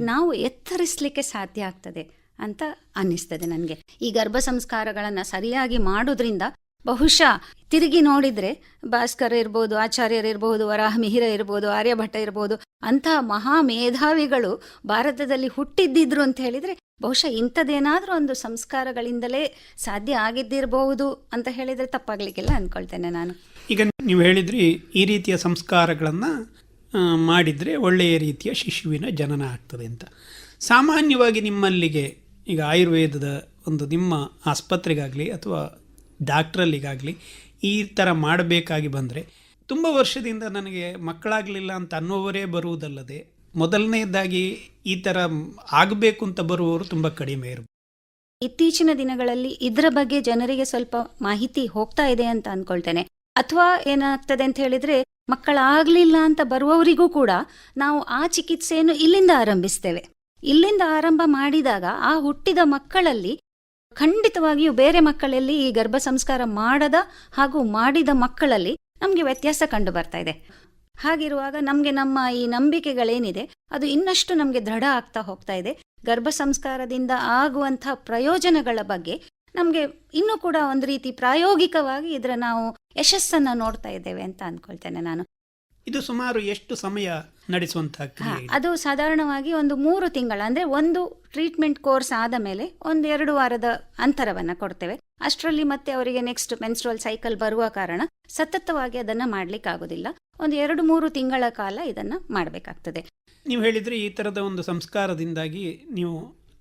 ನಾವು ಎತ್ತರಿಸಲಿಕ್ಕೆ ಸಾಧ್ಯ ಆಗ್ತದೆ ಅಂತ ಅನ್ನಿಸ್ತದೆ ನನಗೆ. ಈ ಗರ್ಭ ಸಂಸ್ಕಾರಗಳನ್ನು ಸರಿಯಾಗಿ ಮಾಡೋದ್ರಿಂದ ಬಹುಶಃ ತಿರುಗಿ ನೋಡಿದ್ರೆ ಭಾಸ್ಕರ್ ಇರ್ಬೋದು, ಆಚಾರ್ಯರು ಇರ್ಬೋದು ವರಾಹ ಮಿಹಿರ ಇರ್ಬೋದು ಆರ್ಯಭಟ್ಟ ಇರ್ಬೋದು ಅಂತಹ ಮಹಾ ಮೇಧಾವಿಗಳು ಭಾರತದಲ್ಲಿ ಹುಟ್ಟಿದ್ದಿದ್ರು ಅಂತ ಹೇಳಿದ್ರೆ ಬಹುಶಃ ಇಂಥದ್ದೇನಾದರೂ ಒಂದು ಸಂಸ್ಕಾರಗಳಿಂದಲೇ ಸಾಧ್ಯ ಆಗಿದ್ದಿರಬಹುದು ಅಂತ ಹೇಳಿದ್ರೆ ತಪ್ಪಾಗ್ಲಿಕ್ಕಿಲ್ಲ ಅನ್ಕೊಳ್ತೇನೆ ನಾನು. ಈಗ ನೀವು ಹೇಳಿದ್ರಿ ಈ ರೀತಿಯ ಸಂಸ್ಕಾರಗಳನ್ನು ಮಾಡಿದರೆ ಒಳ್ಳೆಯ ರೀತಿಯ ಶಿಶುವಿನ ಜನನ ಆಗ್ತದೆ ಅಂತ. ಸಾಮಾನ್ಯವಾಗಿ ನಿಮ್ಮಲ್ಲಿಗೆ ಈಗ ಆಯುರ್ವೇದದ ಒಂದು ನಿಮ್ಮ ಆಸ್ಪತ್ರೆಗಾಗಲಿ ಅಥವಾ ಡಾಕ್ಟ್ರಲ್ಲಿಗಾಗಲಿ ಈ ಥರ ಮಾಡಬೇಕಾಗಿ ಬಂದರೆ ತುಂಬ ವರ್ಷದಿಂದ ನನಗೆ ಮಕ್ಕಳಾಗಲಿಲ್ಲ ಅಂತ ಅನ್ನೋವರೇ ಬರುವುದಲ್ಲದೆ ಮೊದಲನೇದಾಗಿ ಈ ಥರ ಆಗಬೇಕು ಅಂತ ಬರುವವರು ತುಂಬ ಕಡಿಮೆ ಇರ್ಬೋದು. ಇತ್ತೀಚಿನ ದಿನಗಳಲ್ಲಿ ಇದರ ಬಗ್ಗೆ ಜನರಿಗೆ ಸ್ವಲ್ಪ ಮಾಹಿತಿ ಹೋಗ್ತಾ ಇದೆ ಅಂತ ಅನ್ಕೊಳ್ತೇನೆ ಅಥವಾ ಏನಾಗ್ತದೆ ಅಂತ ಹೇಳಿದ್ರೆ ಮಕ್ಕಳಾಗ್ಲಿಲ್ಲ ಅಂತ ಬರುವವರಿಗೂ ಕೂಡ ನಾವು ಆ ಚಿಕಿತ್ಸೆಯನ್ನು ಇಲ್ಲಿಂದ ಆರಂಭಿಸ್ತೇವೆ. ಇಲ್ಲಿಂದ ಆರಂಭ ಮಾಡಿದಾಗ ಆ ಹುಟ್ಟಿದ ಮಕ್ಕಳಲ್ಲಿ ಖಂಡಿತವಾಗಿಯೂ ಬೇರೆ ಮಕ್ಕಳಲ್ಲಿ ಈ ಗರ್ಭ ಸಂಸ್ಕಾರ ಮಾಡದ ಹಾಗೂ ಮಾಡಿದ ಮಕ್ಕಳಲ್ಲಿ ನಮಗೆ ವ್ಯತ್ಯಾಸ ಕಂಡು ಬರ್ತಾ ಇದೆ. ಹಾಗಿರುವಾಗ ನಮಗೆ ನಮ್ಮ ಈ ನಂಬಿಕೆಗಳೇನಿದೆ, ಅದು ಇನ್ನಷ್ಟು ನಮಗೆ ದೃಢ ಆಗ್ತಾ ಹೋಗ್ತಾ ಇದೆ. ಗರ್ಭ ಸಂಸ್ಕಾರದಿಂದ ಆಗುವಂಥ ಪ್ರಯೋಜನಗಳ ಬಗ್ಗೆ ನಮಗೆ ಇನ್ನೂ ಕೂಡ ಒಂದು ರೀತಿ ಪ್ರಾಯೋಗಿಕವಾಗಿ ಇದರ ನಾವು ಯಶಸ್ಸನ್ನು ನೋಡ್ತಾ ಇದ್ದೇವೆ ಅಂತ ಅಂದ್ಕೊಳ್ತೇನೆ ನಾನು. ಇದು ಸುಮಾರು ಎಷ್ಟು ಸಮಯ ನಡೆಸುವಂತಹ? ಅದು ಸಾಧಾರಣವಾಗಿ ಒಂದು ಮೂರು ತಿಂಗಳ ಅಂದ್ರೆ ಒಂದು ಟ್ರೀಟ್ಮೆಂಟ್ ಕೋರ್ಸ್ ಆದ ಮೇಲೆ ಒಂದು ಎರಡು ವಾರದ ಅಂತರವನ್ನ ಕೊಡ್ತೇವೆ. ಅಷ್ಟರಲ್ಲಿ ಮತ್ತೆ ಅವರಿಗೆ ನೆಕ್ಸ್ಟ್ ಮೆನ್ಸ್ಟ್ರಲ್ ಸೈಕಲ್ ಬರುವ ಕಾರಣ ಸತತವಾಗಿ ಅದನ್ನ ಮಾಡ್ಲಿಕ್ಕೆ ಆಗೋದಿಲ್ಲ ಒಂದು ಎರಡು ಮೂರು ತಿಂಗಳ ಕಾಲ ಇದನ್ನ ಮಾಡಬೇಕಾಗ್ತದೆ. ನೀವು ಹೇಳಿದ್ರೆ ಈ ತರದ ಒಂದು ಸಂಸ್ಕಾರದಿಂದಾಗಿ ನೀವು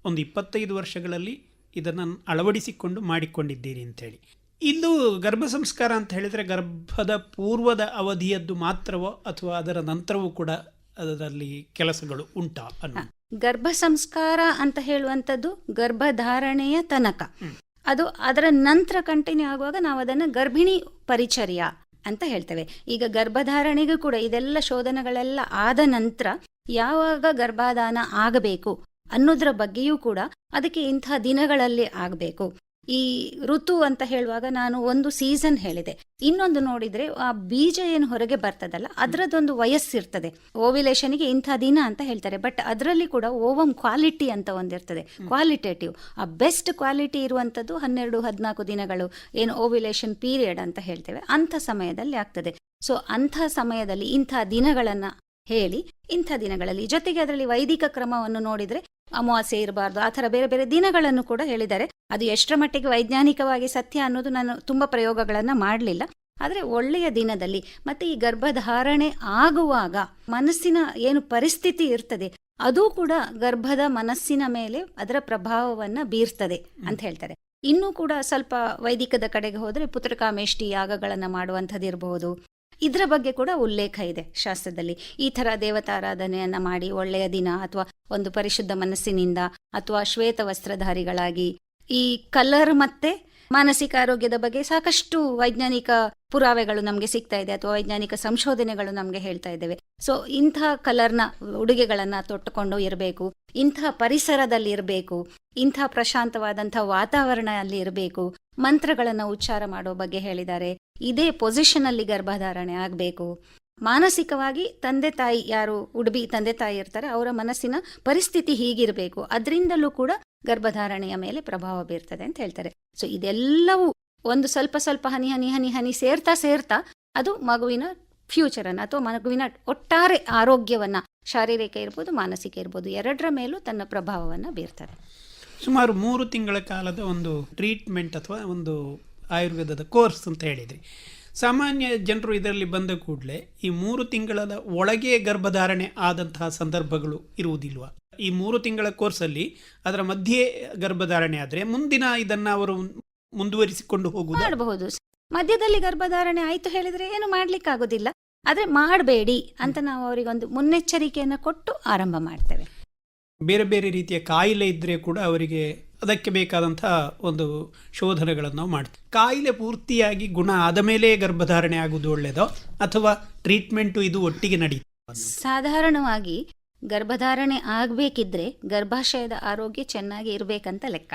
ಒಂದು ಇಪ್ಪತ್ತೈದು ವರ್ಷಗಳಲ್ಲಿ ಇದನ್ನು ಅಳವಡಿಸಿಕೊಂಡು ಮಾಡಿಕೊಂಡಿದ್ದೀರಿ ಅಂತೇಳಿ ಇದು ಗರ್ಭ ಸಂಸ್ಕಾರ ಅಂತ ಹೇಳಿದರೆ ಗರ್ಭದ ಪೂರ್ವದ ಅವಧಿಯದ್ದು ಮಾತ್ರವೋ ಅಥವಾ ಅದರ ನಂತರವೂ ಕೂಡ ಅದರಲ್ಲಿ ಕೆಲಸಗಳು ಉಂಟಾ ಅನ್ನೋ ಗರ್ಭ ಸಂಸ್ಕಾರ ಅಂತ ಹೇಳುವಂಥದ್ದು ಗರ್ಭಧಾರಣೆಯ ತನಕ. ಅದು ಅದರ ನಂತರ ಕಂಟಿನ್ಯೂ ಆಗುವಾಗ ನಾವು ಅದನ್ನು ಗರ್ಭಿಣಿ ಪರಿಚರ್ಯ ಅಂತ ಹೇಳ್ತೇವೆ. ಈಗ ಗರ್ಭಧಾರಣೆಗೂ ಕೂಡ ಇದೆಲ್ಲ ಶೋಧನೆಗಳೆಲ್ಲ ಆದ ನಂತರ ಯಾವಾಗ ಗರ್ಭಾಧಾನ ಆಗಬೇಕು ಅನ್ನೋದ್ರ ಬಗ್ಗೆಯೂ ಕೂಡ ಅದಕ್ಕೆ ಇಂತಹ ದಿನಗಳಲ್ಲಿ ಆಗಬೇಕು. ಈ ಋತು ಅಂತ ಹೇಳುವಾಗ ನಾನು ಒಂದು ಸೀಸನ್ ಹೇಳಿದೆ. ಇನ್ನೊಂದು ನೋಡಿದ್ರೆ ಆ ಬೀಜ ಏನು ಹೊರಗೆ ಬರ್ತದಲ್ಲ ಅದರದೊಂದು ವಯಸ್ಸಿರ್ತದೆ. ಓವಿಲೇಷನ್ಗೆ ಇಂಥ ದಿನ ಅಂತ ಹೇಳ್ತಾರೆ. ಬಟ್ ಅದರಲ್ಲಿ ಕೂಡ ಓವಮ್ ಕ್ವಾಲಿಟಿ ಅಂತ ಒಂದಿರ್ತದೆ. ಕ್ವಾಲಿಟೇಟಿವ್. ಆ ಬೆಸ್ಟ್ ಕ್ವಾಲಿಟಿ ಇರುವಂಥದ್ದು ಹನ್ನೆರಡು ಹದಿನಾಲ್ಕು ದಿನಗಳು ಏನು ಓವಿಲೇಷನ್ ಪೀರಿಯಡ್ ಅಂತ ಹೇಳ್ತೇವೆ. ಅಂಥ ಸಮಯದಲ್ಲಿ ಆಗ್ತದೆ. ಸೊ ಅಂಥ ಸಮಯದಲ್ಲಿ ಇಂಥ ದಿನಗಳನ್ನು ಹೇಳಿ ಇಂಥ ದಿನಗಳಲ್ಲಿ ಜೊತೆಗೆ ಅದರಲ್ಲಿ ವೈದಿಕ ಕ್ರಮವನ್ನು ನೋಡಿದ್ರೆ ಅಮಾವಾಸ್ಯೆ ಇರಬಾರ್ದು ಆ ಥರ ಬೇರೆ ಬೇರೆ ದಿನಗಳನ್ನು ಕೂಡ ಹೇಳಿದ್ದಾರೆ. ಅದು ಎಷ್ಟರ ಮಟ್ಟಿಗೆ ವೈಜ್ಞಾನಿಕವಾಗಿ ಸತ್ಯ ಅನ್ನೋದು ನಾನು ತುಂಬ ಪ್ರಯೋಗಗಳನ್ನು ಮಾಡಲಿಲ್ಲ. ಆದರೆ ಒಳ್ಳೆಯ ದಿನದಲ್ಲಿ ಮತ್ತೆ ಈ ಗರ್ಭಧಾರಣೆ ಆಗುವಾಗ ಮನಸ್ಸಿನ ಏನು ಪರಿಸ್ಥಿತಿ ಇರ್ತದೆ ಅದು ಕೂಡ ಗರ್ಭದ ಮನಸ್ಸಿನ ಮೇಲೆ ಅದರ ಪ್ರಭಾವವನ್ನು ಬೀರ್ತದೆ ಅಂತ ಹೇಳ್ತಾರೆ. ಇನ್ನೂ ಕೂಡ ಸ್ವಲ್ಪ ವೈದಿಕದ ಕಡೆಗೆ ಹೋದರೆ ಪುತ್ರಕಾಮೇಷ್ಟಿ ಯಾಗಗಳನ್ನು ಮಾಡುವಂಥದ್ದು ಇರಬಹುದು ಇದರ ಬಗ್ಗೆ ಕೂಡ ಉಲ್ಲೇಖ ಇದೆ ಶಾಸ್ತ್ರದಲ್ಲಿ. ಈ ತರ ದೇವತಾರಾಧನೆಯನ್ನ ಮಾಡಿ ಒಳ್ಳೆಯ ದಿನ ಅಥವಾ ಒಂದು ಪರಿಶುದ್ಧ ಮನಸ್ಸಿನಿಂದ ಅಥವಾ ಶ್ವೇತ ವಸ್ತ್ರಧಾರಿಗಳಾಗಿ ಈ ಕಲರ್ ಮತ್ತೆ ಮಾನಸಿಕ ಆರೋಗ್ಯದ ಬಗ್ಗೆ ಸಾಕಷ್ಟು ವೈಜ್ಞಾನಿಕ ಪುರಾವೆಗಳು ನಮಗೆ ಸಿಗ್ತಾ ಇದೆ ಅಥವಾ ವೈಜ್ಞಾನಿಕ ಸಂಶೋಧನೆಗಳು ನಮಗೆ ಹೇಳ್ತಾ ಇದ್ದೇವೆ. ಸೊ ಇಂತಹ ಕಲರ್ನ ಉಡುಗೆಗಳನ್ನ ತೊಟ್ಟುಕೊಂಡು ಇರಬೇಕು ಇಂತಹ ಪರಿಸರದಲ್ಲಿ ಇರಬೇಕು ಇಂತಹ ಪ್ರಶಾಂತವಾದಂತಹ ವಾತಾವರಣ ಅಲ್ಲಿ ಇರಬೇಕು ಮಂತ್ರಗಳನ್ನ ಉಚ್ಚಾರ ಮಾಡೋ ಬಗ್ಗೆ ಹೇಳಿದ್ದಾರೆ. ಇದೇ ಪೊಸಿಷನ್ ಅಲ್ಲಿ ಗರ್ಭಧಾರಣೆ ಆಗಬೇಕು. ಮಾನಸಿಕವಾಗಿ ತಂದೆ ತಾಯಿ ಯಾರು ಉಡುಬಿ ತಂದೆ ತಾಯಿ ಇರ್ತಾರೆ, ಅವರ ಮನಸ್ಸಿನ ಪರಿಸ್ಥಿತಿ ಹೀಗಿರಬೇಕು. ಅದರಿಂದಲೂ ಕೂಡ ಗರ್ಭಧಾರಣೆಯ ಮೇಲೆ ಪ್ರಭಾವ ಬೀರ್ತದೆ ಅಂತ ಹೇಳ್ತಾರೆ. ಸೊ ಇದೆಲ್ಲವೂ ಒಂದು ಸ್ವಲ್ಪ ಸ್ವಲ್ಪ ಹನಿ ಹನಿ ಹನಿ ಹನಿ ಸೇರ್ತಾ ಸೇರ್ತಾ ಅದು ಮಗುವಿನ ಫ್ಯೂಚರ್ ಅನ್ನ ಅಥವಾ ಮಗುವಿನ ಒಟ್ಟಾರೆ ಆರೋಗ್ಯವನ್ನ, ಶಾರೀರಿಕ ಇರ್ಬೋದು, ಮಾನಸಿಕ ಇರ್ಬೋದು ಎರಡರ ಮೇಲೂ ತನ್ನ ಪ್ರಭಾವವನ್ನ ಬೀರ್ತದೆ. ಸುಮಾರು ಮೂರು ತಿಂಗಳ ಕಾಲದ ಒಂದು ಟ್ರೀಟ್ಮೆಂಟ್ ಅಥವಾ ಒಂದು ಆಯುರ್ವೇದದ ಕೋರ್ಸ್ ಅಂತ ಹೇಳಿದ್ರಿ. ಸಾಮಾನ್ಯ ಜನರು ಇದರಲ್ಲಿ ಬಂದ ಕೂಡಲೇ ಈ ಮೂರು ತಿಂಗಳ ಒಳಗೆ ಗರ್ಭಧಾರಣೆ ಆದಂತಹ ಸಂದರ್ಭಗಳು ಇರುವುದಿಲ್ವ? ಈ ಮೂರು ತಿಂಗಳ ಕೋರ್ಸಲ್ಲಿ ಅದರ ಮಧ್ಯೆ ಗರ್ಭಧಾರಣೆ ಆದರೆ ಮುಂದಿನ ಇದನ್ನು ಅವರು ಮುಂದುವರಿಸಿಕೊಂಡು ಹೋಗುವುದು ಮಾಡಬಹುದು. ಮಧ್ಯದಲ್ಲಿ ಗರ್ಭಧಾರಣೆ ಆಯ್ತು ಹೇಳಿದ್ರೆ ಏನು ಮಾಡ್ಲಿಕ್ಕೆ ಆದರೆ ಆದ್ರೆ ಮಾಡಬೇಡಿ ಅಂತ ನಾವು ಅವರಿಗೊಂದು ಮುನ್ನೆಚ್ಚರಿಕೆಯನ್ನು ಕೊಟ್ಟು ಆರಂಭ ಮಾಡ್ತೇವೆ. ಬೇರೆ ಬೇರೆ ರೀತಿಯ ಕಾಯಿಲೆ ಇದ್ದರೆ ಕೂಡ ಅವರಿಗೆ ಅದಕ್ಕೆ ಬೇಕಾದಂಥ ಒಂದು ಶೋಧನೆಗಳನ್ನು ನಾವು ಮಾಡ್ತೀವಿ. ಕಾಯಿಲೆ ಪೂರ್ತಿಯಾಗಿ ಗುಣ ಆದ ಮೇಲೆ ಗರ್ಭಧಾರಣೆ ಆಗುವುದು ಒಳ್ಳೆಯದೋ ಅಥವಾ ಟ್ರೀಟ್ಮೆಂಟು ಇದು ಒಟ್ಟಿಗೆ ನಡೆಯುತ್ತೆ ಸಾಧಾರಣವಾಗಿ ಗರ್ಭಧಾರಣೆ ಆಗಬೇಕಿದ್ರೆ ಗರ್ಭಾಶಯದ ಆರೋಗ್ಯ ಚೆನ್ನಾಗಿ ಇರಬೇಕಂತ ಲೆಕ್ಕ.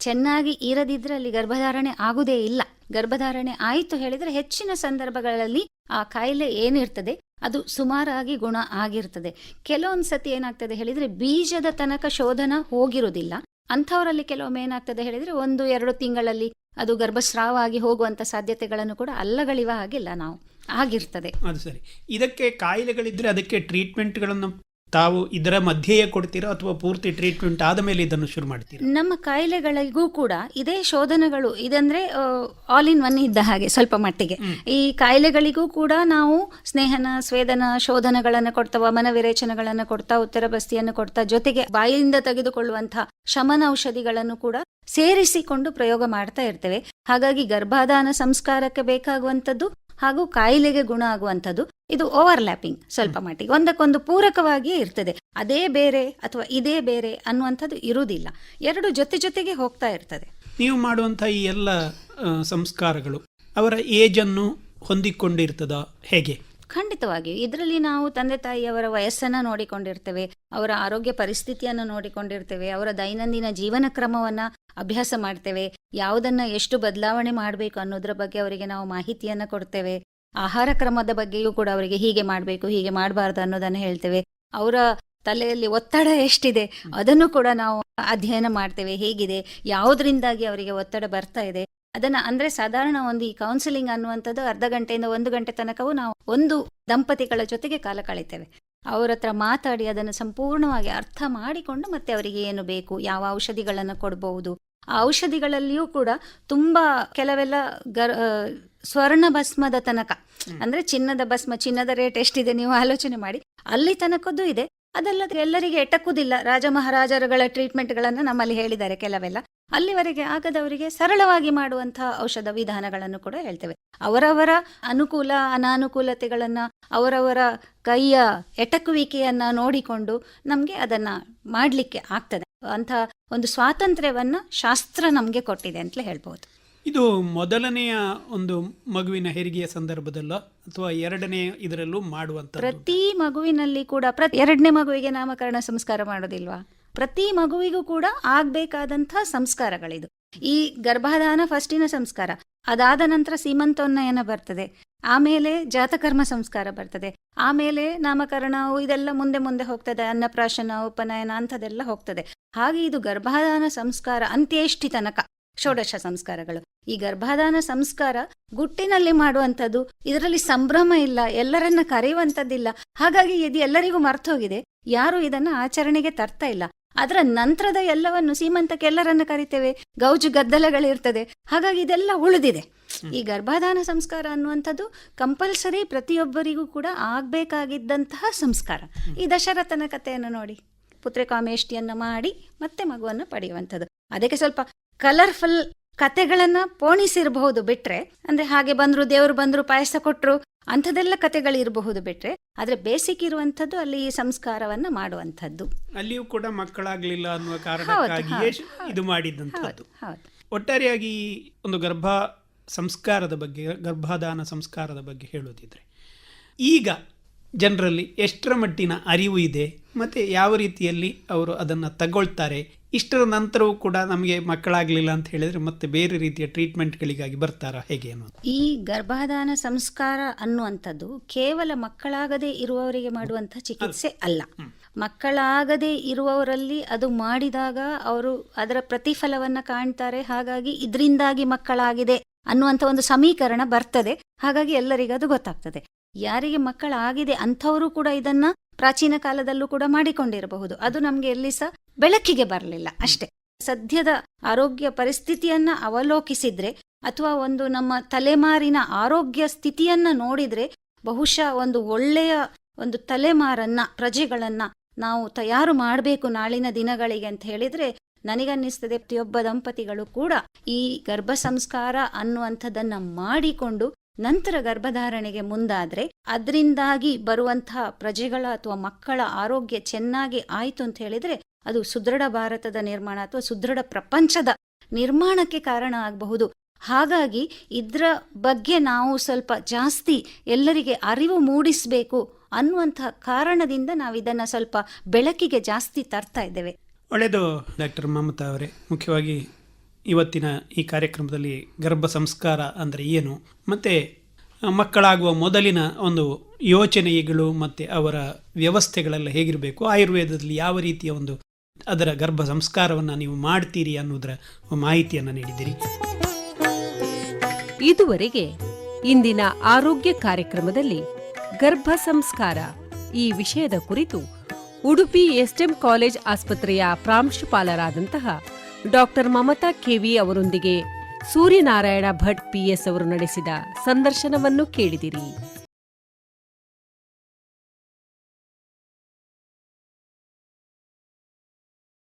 ಚೆನ್ನಾಗಿ ಇರದಿದ್ರೆ ಅಲ್ಲಿ ಗರ್ಭಧಾರಣೆ ಆಗುದೇ ಇಲ್ಲ. ಗರ್ಭಧಾರಣೆ ಆಯಿತು ಹೇಳಿದ್ರೆ ಹೆಚ್ಚಿನ ಸಂದರ್ಭಗಳಲ್ಲಿ ಆ ಕಾಯಿಲೆ ಏನಿರ್ತದೆ, ಅದು ಸುಮಾರಾಗಿ ಗುಣ ಆಗಿರ್ತದೆ. ಕೆಲವೊಂದು ಸತಿ ಏನಾಗ್ತದೆ ಹೇಳಿದ್ರೆ ಬೀಜದ ತನಕ ಶೋಧನ ಹೋಗಿರೋದಿಲ್ಲ ಅಂಥವರಲ್ಲಿ ಕೆಲವೊಮ್ಮೆ ಏನಾಗ್ತದೆ ಹೇಳಿದ್ರೆ ಒಂದು, ಎರಡು ತಿಂಗಳಲ್ಲಿ ಅದು ಗರ್ಭಸ್ರಾವ ಆಗಿ ಹೋಗುವಂತ ಸಾಧ್ಯತೆಗಳನ್ನು ಕೂಡ ಅಲ್ಲಗಳಿವ ಹಾಗಿಲ್ಲ ನಾವು. ಆಗಿರ್ತದೆ. ಅದು ಸರಿ. ಇದಕ್ಕೆ ಕಾಯಿಲೆಗಳಿದ್ದರೆ ಅದಕ್ಕೆ ಟ್ರೀಟ್ಮೆಂಟ್ಗಳನ್ನು ತಾವು ಇದರ ಮಧ್ಯೆಯೇ ಕೊಡ್ತೀರಾ ಅಥವಾ ಪೂರ್ತಿ ಟ್ರೀಟ್ಮೆಂಟ್ ಆದ ಮೇಲೆ ಇದನ್ನು ಶುರು ಮಾಡ್ತೀರಾ? ನಮ್ಮ ಕಾಯಿಲೆಗಳಿಗೂ ಕೂಡ ಇದೇ ಶೋಧನೆಗಳು ಇದಂದ್ರೆ ಆಲ್ ಇನ್ ಒನ್ ಇದ್ದ ಹಾಗೆ ಸ್ವಲ್ಪ ಮಟ್ಟಿಗೆ. ಈ ಕಾಯಿಲೆಗಳಿಗೂ ಕೂಡ ನಾವು ಸ್ನೇಹನ ಸ್ವೇದನ ಶೋಧನಗಳನ್ನು ಕೊಡ್ತಾ ಮನವಿರೇಚನಗಳನ್ನು ಕೊಡ್ತಾ ಉತ್ತರ ಬಸ್ತಿಯನ್ನು ಕೊಡ್ತಾ ಜೊತೆಗೆ ಬಾಯಿಯಿಂದ ತೆಗೆದುಕೊಳ್ಳುವಂತಹ ಶಮನ ಔಷಧಿಗಳನ್ನು ಕೂಡ ಸೇರಿಸಿಕೊಂಡು ಪ್ರಯೋಗ ಮಾಡ್ತಾ ಇರ್ತೇವೆ. ಹಾಗಾಗಿ ಗರ್ಭಾಧಾನ ಸಂಸ್ಕಾರಕ್ಕೆ ಬೇಕಾಗುವಂಥದ್ದು ಹಾಗೂ ಕಾಯಿಲೆಗೆ ಗುಣ ಆಗುವಂಥದ್ದು ಇದು ಓವರ್ಲ್ಯಾಪಿಂಗ್ ಸ್ವಲ್ಪ ಮಟ್ಟಿಗೆ. ಒಂದಕ್ಕೊಂದು ಪೂರಕವಾಗಿಯೇ ಇರ್ತದೆ. ಅದೇ ಬೇರೆ ಅಥವಾ ಇದೇ ಬೇರೆ ಅನ್ನುವಂಥದ್ದು ಇರುವುದಿಲ್ಲ. ಎರಡು ಜೊತೆ ಜೊತೆಗೆ ಹೋಗ್ತಾ ಇರ್ತದೆ. ನೀವು ಮಾಡುವಂಥ ಈ ಎಲ್ಲ ಸಂಸ್ಕಾರಗಳು ಅವರ ಏಜನ್ನು ಹೊಂದಿಕೊಂಡಿರ್ತದ ಹೇಗೆ? ಖಂಡಿತವಾಗಿಯೂ ಇದರಲ್ಲಿ ನಾವು ತಂದೆ ತಾಯಿಯವರ ವಯಸ್ಸನ್ನ ನೋಡಿಕೊಂಡಿರ್ತೇವೆ, ಅವರ ಆರೋಗ್ಯ ಪರಿಸ್ಥಿತಿಯನ್ನು ನೋಡಿಕೊಂಡಿರ್ತೇವೆ, ಅವರ ದೈನಂದಿನ ಜೀವನ ಕ್ರಮವನ್ನ ಅಭ್ಯಾಸ ಮಾಡ್ತೇವೆ, ಯಾವುದನ್ನ ಎಷ್ಟು ಬದಲಾವಣೆ ಮಾಡಬೇಕು ಅನ್ನೋದ್ರ ಬಗ್ಗೆ ಅವರಿಗೆ ನಾವು ಮಾಹಿತಿಯನ್ನ ಕೊಡ್ತೇವೆ. ಆಹಾರ ಕ್ರಮದ ಬಗ್ಗೆಯೂ ಕೂಡ ಅವರಿಗೆ ಹೀಗೆ ಮಾಡಬೇಕು, ಹೀಗೆ ಮಾಡಬಾರ್ದು ಅನ್ನೋದನ್ನು ಹೇಳ್ತೇವೆ. ಅವರ ತಲೆಯಲ್ಲಿ ಒತ್ತಡ ಎಷ್ಟಿದೆ, ಅದನ್ನು ಕೂಡ ನಾವು ಅಧ್ಯಯನ ಮಾಡ್ತೇವೆ, ಹೇಗಿದೆ, ಯಾವುದರಿಂದಾಗಿ ಅವರಿಗೆ ಒತ್ತಡ ಬರ್ತಾ ಇದೆ ಅದನ್ನ ಅಂದ್ರೆ ಸಾಧಾರಣ ಒಂದು ಈ ಕೌನ್ಸಿಲಿಂಗ್ ಅನ್ನುವಂಥದ್ದು ಅರ್ಧ ಗಂಟೆಯಿಂದ ಒಂದು ಗಂಟೆ ತನಕವೂ ನಾವು ಒಂದು ದಂಪತಿಗಳ ಜೊತೆಗೆ ಕಾಲ ಕಳಿತೇವೆ. ಅವರ ಹತ್ರ ಮಾತಾಡಿ ಅದನ್ನು ಸಂಪೂರ್ಣವಾಗಿ ಅರ್ಥ ಮಾಡಿಕೊಂಡು ಮತ್ತೆ ಅವರಿಗೆ ಏನು ಬೇಕು ಯಾವ ಔಷಧಿಗಳನ್ನು ಕೊಡಬಹುದು. ಆ ಔಷಧಿಗಳಲ್ಲಿಯೂ ಕೂಡ ತುಂಬಾ ಕೆಲವೆಲ್ಲ ಗರ್ ಸ್ವರ್ಣ ಭಸ್ಮದ ತನಕ. ಅಂದ್ರೆ ಚಿನ್ನದ ಭಸ್ಮ ಚಿನ್ನದ ರೇಟ್ ಎಷ್ಟಿದೆ ನೀವು ಆಲೋಚನೆ ಮಾಡಿ. ಅಲ್ಲಿ ತನಕದ್ದು ಇದೆ. ಅದೆಲ್ಲ ಎಲ್ಲರಿಗೆ ಎಟಕುವುದಿಲ್ಲ ರಾಜ ಮಹಾರಾಜರುಗಳ ಟ್ರೀಟ್ಮೆಂಟ್ಗಳನ್ನು ನಮ್ಮಲ್ಲಿ ಹೇಳಿದ್ದಾರೆ ಕೆಲವೆಲ್ಲ. ಅಲ್ಲಿವರೆಗೆ ಆಗದವರಿಗೆ ಸರಳವಾಗಿ ಮಾಡುವಂತಹ ಔಷಧ ವಿಧಾನಗಳನ್ನು ಕೂಡ ಹೇಳ್ತೇವೆ. ಅವರವರ ಅನುಕೂಲ, ಅನಾನುಕೂಲತೆಗಳನ್ನ, ಅವರವರ ಕೈಯ ಎಟಕುವಿಕೆಯನ್ನ ನೋಡಿಕೊಂಡು ನಮಗೆ ಅದನ್ನ ಮಾಡಲಿಕ್ಕೆ ಆಗ್ತದೆ. ಅಂತ ಒಂದು ಸ್ವಾತಂತ್ರ್ಯವನ್ನ ಶಾಸ್ತ್ರ ನಮಗೆ ಕೊಟ್ಟಿದೆ ಅಂತಲೇ ಹೇಳ್ಬೋದು. ಇದು ಮೊದಲನೆಯ ಒಂದು ಮಗುವಿನ ಹೆರಿಗೆಯ ಸಂದರ್ಭದಲ್ಲೋ, ಅಥವಾ ಎರಡನೇ ಇದರಲ್ಲೂ ಮಾಡುವಂತ ಪ್ರತಿ ಮಗುವಿನಲ್ಲಿ ಕೂಡ, ಪ್ರತಿ ಎರಡನೇ ಮಗುವಿಗೆ ನಾಮಕರಣ ಸಂಸ್ಕಾರ ಮಾಡೋದಿಲ್ವಾ? ಪ್ರತಿ ಮಗುವಿಗೂ ಕೂಡ ಆಗ್ಬೇಕಾದಂತಹ ಸಂಸ್ಕಾರಗಳಿದು. ಈ ಗರ್ಭಾಧಾನ ಫಸ್ಟಿನ ಸಂಸ್ಕಾರ, ಅದಾದ ನಂತರ ಸೀಮಂತೋನ್ನಯನ ಬರ್ತದೆ. ಆಮೇಲೆ ಜಾತಕರ್ಮ ಸಂಸ್ಕಾರ ಬರ್ತದೆ. ಆಮೇಲೆ ನಾಮಕರಣವು ಇದೆಲ್ಲ ಮುಂದೆ ಮುಂದೆ ಹೋಗ್ತದೆ. ಅನ್ನಪ್ರಾಶನ, ಉಪನಯನ ಅಂಥದ್ದೆಲ್ಲ ಹೋಗ್ತದೆ. ಹಾಗೆ ಇದು ಗರ್ಭಾಧಾನ ಸಂಸ್ಕಾರ ಅಂತ್ಯೇಷ್ಟಿ ತನಕ. ಷೋಡಶ ಸಂಸ್ಕಾರಗಳು. ಈ ಗರ್ಭಾಧಾನ ಸಂಸ್ಕಾರ ಗುಟ್ಟಿನಲ್ಲಿ ಮಾಡುವಂಥದ್ದು ಇದರಲ್ಲಿ ಸಂಭ್ರಮ ಇಲ್ಲ ಎಲ್ಲರನ್ನ ಕರೆಯುವಂಥದ್ದಿಲ್ಲ. ಹಾಗಾಗಿ ಇದು ಎಲ್ಲರಿಗೂ ಮರ್ತೋಗಿದೆ. ಯಾರು ಇದನ್ನ ಆಚರಣೆಗೆ ತರ್ತಾ ಇಲ್ಲ. ಅದರ ನಂತರದ ಎಲ್ಲವನ್ನು ಸೀಮಂತಕ್ಕೆ ಎಲ್ಲರನ್ನ ಕರಿತೇವೆ. ಗೌಜು ಗದ್ದಲಗಳಿರ್ತದೆ. ಹಾಗಾಗಿ ಇದೆಲ್ಲ ಉಳಿದಿದೆ. ಈ ಗರ್ಭಾಧಾನ ಸಂಸ್ಕಾರ ಅನ್ನುವಂಥದ್ದು ಕಂಪಲ್ಸರಿ ಪ್ರತಿಯೊಬ್ಬರಿಗೂ ಕೂಡ ಆಗ್ಬೇಕಾಗಿದ್ದಂತಹ ಸಂಸ್ಕಾರ. ಈ ದಶರಥನ ಕಥೆಯನ್ನು ನೋಡಿ. ಪುತ್ರಿಕಾಮೇಷ್ಟಿಯನ್ನು ಮಾಡಿ ಮತ್ತೆ ಮಗುವನ್ನು ಪಡೆಯುವಂಥದ್ದು. ಅದಕ್ಕೆ ಸ್ವಲ್ಪ ಕಲರ್ಫುಲ್ ಕತೆಗಳನ್ನ ಪೋಣಿಸಿರಬಹುದು ಬಿಟ್ರೆ ಅಂದ್ರೆ ಹಾಗೆ ಬಂದ್ರು ದೇವರು ಬಂದ್ರು ಪಾಯಸ ಕೊಟ್ರು ಅಂಥದ್ದೆಲ್ಲ ಕತೆಗಳಿರಬಹುದು ಬಿಟ್ರೆ ಆದ್ರೆ ಬೇಸಿಕ್ ಇರುವಂತದ್ದು ಅಲ್ಲಿ ಈ ಸಂಸ್ಕಾರವನ್ನ ಮಾಡುವಂತದ್ದು ಅಲ್ಲಿಯೂ ಕೂಡ ಮಕ್ಕಳಾಗ್ಲಿಲ್ಲ ಅನ್ನುವ ಕಾರಣಕ್ಕಾಗಿ ಇದು ಮಾಡಿದಂತಹದ್ದು ಹೌದು. ಒಟ್ಟಾರೆಯಾಗಿ ಒಂದು ಗರ್ಭ ಸಂಸ್ಕಾರದ ಬಗ್ಗೆ ಗರ್ಭಾಧಾನ ಸಂಸ್ಕಾರದ ಬಗ್ಗೆ ಹೇಳೋದಿದ್ರೆ ಈಗ ಜನರಲ್ಲಿ ಎಷ್ಟರ ಮಟ್ಟಿನ ಅರಿವು ಇದೆ ಮತ್ತು ಯಾವ ರೀತಿಯಲ್ಲಿ ಅವರು ಅದನ್ನು ತಗೊಳ್ತಾರೆ ಇಷ್ಟರ ನಂತರವೂ ಕೂಡ ನಮಗೆ ಮಕ್ಕಳಾಗಲಿಲ್ಲ ಅಂತ ಹೇಳಿದರೆ ಮತ್ತೆ ಬೇರೆ ರೀತಿಯ ಟ್ರೀಟ್ಮೆಂಟ್ಗಳಿಗಾಗಿ ಬರ್ತಾರಾ ಹೇಗೆ ಅನ್ನೋದು? ಈ ಗರ್ಭಧಾನ ಸಂಸ್ಕಾರ ಅನ್ನುವಂಥದ್ದು ಕೇವಲ ಮಕ್ಕಳಾಗದೇ ಇರುವವರಿಗೆ ಮಾಡುವಂಥ ಚಿಕಿತ್ಸೆ ಅಲ್ಲ. ಮಕ್ಕಳಾಗದೇ ಇರುವವರಲ್ಲಿ ಅದು ಮಾಡಿದಾಗ ಅವರು ಅದರ ಪ್ರತಿಫಲವನ್ನ ಕಾಣ್ತಾರೆ ಹಾಗಾಗಿ ಇದರಿಂದಾಗಿ ಮಕ್ಕಳಾಗಿದೆ ಅನ್ನುವಂಥ ಒಂದು ಸಮೀಕರಣ ಬರ್ತದೆ. ಹಾಗಾಗಿ ಎಲ್ಲರಿಗೂ ಅದು ಗೊತ್ತಾಗ್ತದೆ. ಯಾರಿಗೆ ಮಕ್ಕಳಾಗಿದೆ ಅಂಥವರು ಕೂಡ ಇದನ್ನ ಪ್ರಾಚೀನ ಕಾಲದಲ್ಲೂ ಕೂಡ ಮಾಡಿಕೊಂಡಿರಬಹುದು. ಅದು ನಮ್ಗೆ ಎಲ್ಲಿ ಸಹ ಬೆಳಕಿಗೆ ಬರಲಿಲ್ಲ ಅಷ್ಟೇ. ಸದ್ಯದ ಆರೋಗ್ಯ ಪರಿಸ್ಥಿತಿಯನ್ನ ಅವಲೋಕಿಸಿದ್ರೆ ಅಥವಾ ಒಂದು ನಮ್ಮ ತಲೆಮಾರಿನ ಆರೋಗ್ಯ ಸ್ಥಿತಿಯನ್ನ ನೋಡಿದ್ರೆ ಬಹುಶಃ ಒಂದು ಒಳ್ಳೆಯ ಒಂದು ತಲೆಮಾರನ್ನ, ಪ್ರಜೆಗಳನ್ನ ನಾವು ತಯಾರು ಮಾಡಬೇಕು ನಾಳಿನ ದಿನಗಳಿಗೆ ಅಂತ ಹೇಳಿದ್ರೆ ನನಗನ್ನಿಸ್ತದೆ ಪ್ರತಿಯೊಬ್ಬ ದಂಪತಿಗಳು ಕೂಡ ಈ ಗರ್ಭ ಸಂಸ್ಕಾರ ಅನ್ನುವಂಥದ್ದನ್ನ ಮಾಡಿಕೊಂಡು ನಂತರ ಗರ್ಭಧಾರಣೆಗೆ ಮುಂದಾದ್ರೆ ಅದರಿಂದಾಗಿ ಬರುವಂತಹ ಪ್ರಜೆಗಳ ಅಥವಾ ಮಕ್ಕಳ ಆರೋಗ್ಯ ಚೆನ್ನಾಗಿ ಆಯ್ತು ಅಂತ ಹೇಳಿದ್ರೆ ಅದು ಸುದೃಢ ಭಾರತದ ನಿರ್ಮಾಣ ಅಥವಾ ಸುದೃಢ ಪ್ರಪಂಚದ ನಿರ್ಮಾಣಕ್ಕೆ ಕಾರಣ ಆಗಬಹುದು. ಹಾಗಾಗಿ ಇದ್ರ ಬಗ್ಗೆ ನಾವು ಸ್ವಲ್ಪ ಜಾಸ್ತಿ ಎಲ್ಲರಿಗೆ ಅರಿವು ಮೂಡಿಸಬೇಕು ಅನ್ನುವಂತಹ ಕಾರಣದಿಂದ ನಾವು ಇದನ್ನ ಸ್ವಲ್ಪ ಬೆಳಕಿಗೆ ಜಾಸ್ತಿ ತರ್ತಾ ಇದ್ದೇವೆ. ಒಳ್ಳೆಯದು ಡಾಕ್ಟರ್ ಮಮತಾ ಅವರೇ. ಮುಖ್ಯವಾಗಿ ಇವತ್ತಿನ ಈ ಕಾರ್ಯಕ್ರಮದಲ್ಲಿ ಗರ್ಭ ಸಂಸ್ಕಾರ ಅಂದರೆ ಏನು? ಮತ್ತು ಮಕ್ಕಳಾಗುವ ಮೊದಲಿನ ಒಂದು ಯೋಚನೆಗಳು ಮತ್ತು ಅವರ ವ್ಯವಸ್ಥೆಗಳೆಲ್ಲ ಹೇಗಿರಬೇಕು? ಆಯುರ್ವೇದದಲ್ಲಿ ಯಾವ ರೀತಿಯ ಒಂದು ಅದರ ಗರ್ಭ ಸಂಸ್ಕಾರವನ್ನು ನೀವು ಮಾಡ್ತೀರಿ ಅನ್ನೋದರ ಮಾಹಿತಿಯನ್ನು ನೀಡಿದ್ದೀರಿ. ಇದುವರೆಗೆ ಇಂದಿನ ಆರೋಗ್ಯ ಕಾರ್ಯಕ್ರಮದಲ್ಲಿ ಗರ್ಭ ಸಂಸ್ಕಾರ ಈ ವಿಷಯದ ಕುರಿತು ಉಡುಪಿ ಎಸ್ಟೆಂ ಕಾಲೇಜ್ ಆಸ್ಪತ್ರೆಯ ಪ್ರಾಂಶುಪಾಲರಾದಂತಹ ಡಾಕ್ಟರ್ ಮಮತಾ ಕೆವಿ ಅವರೊಂದಿಗೆ ಸೂರ್ಯನಾರಾಯಣ ಭಟ್ ಪಿಎಸ್ ಅವರು ನಡೆಸಿದ ಸಂದರ್ಶನವನ್ನು ಕೇಳಿದಿರಿ.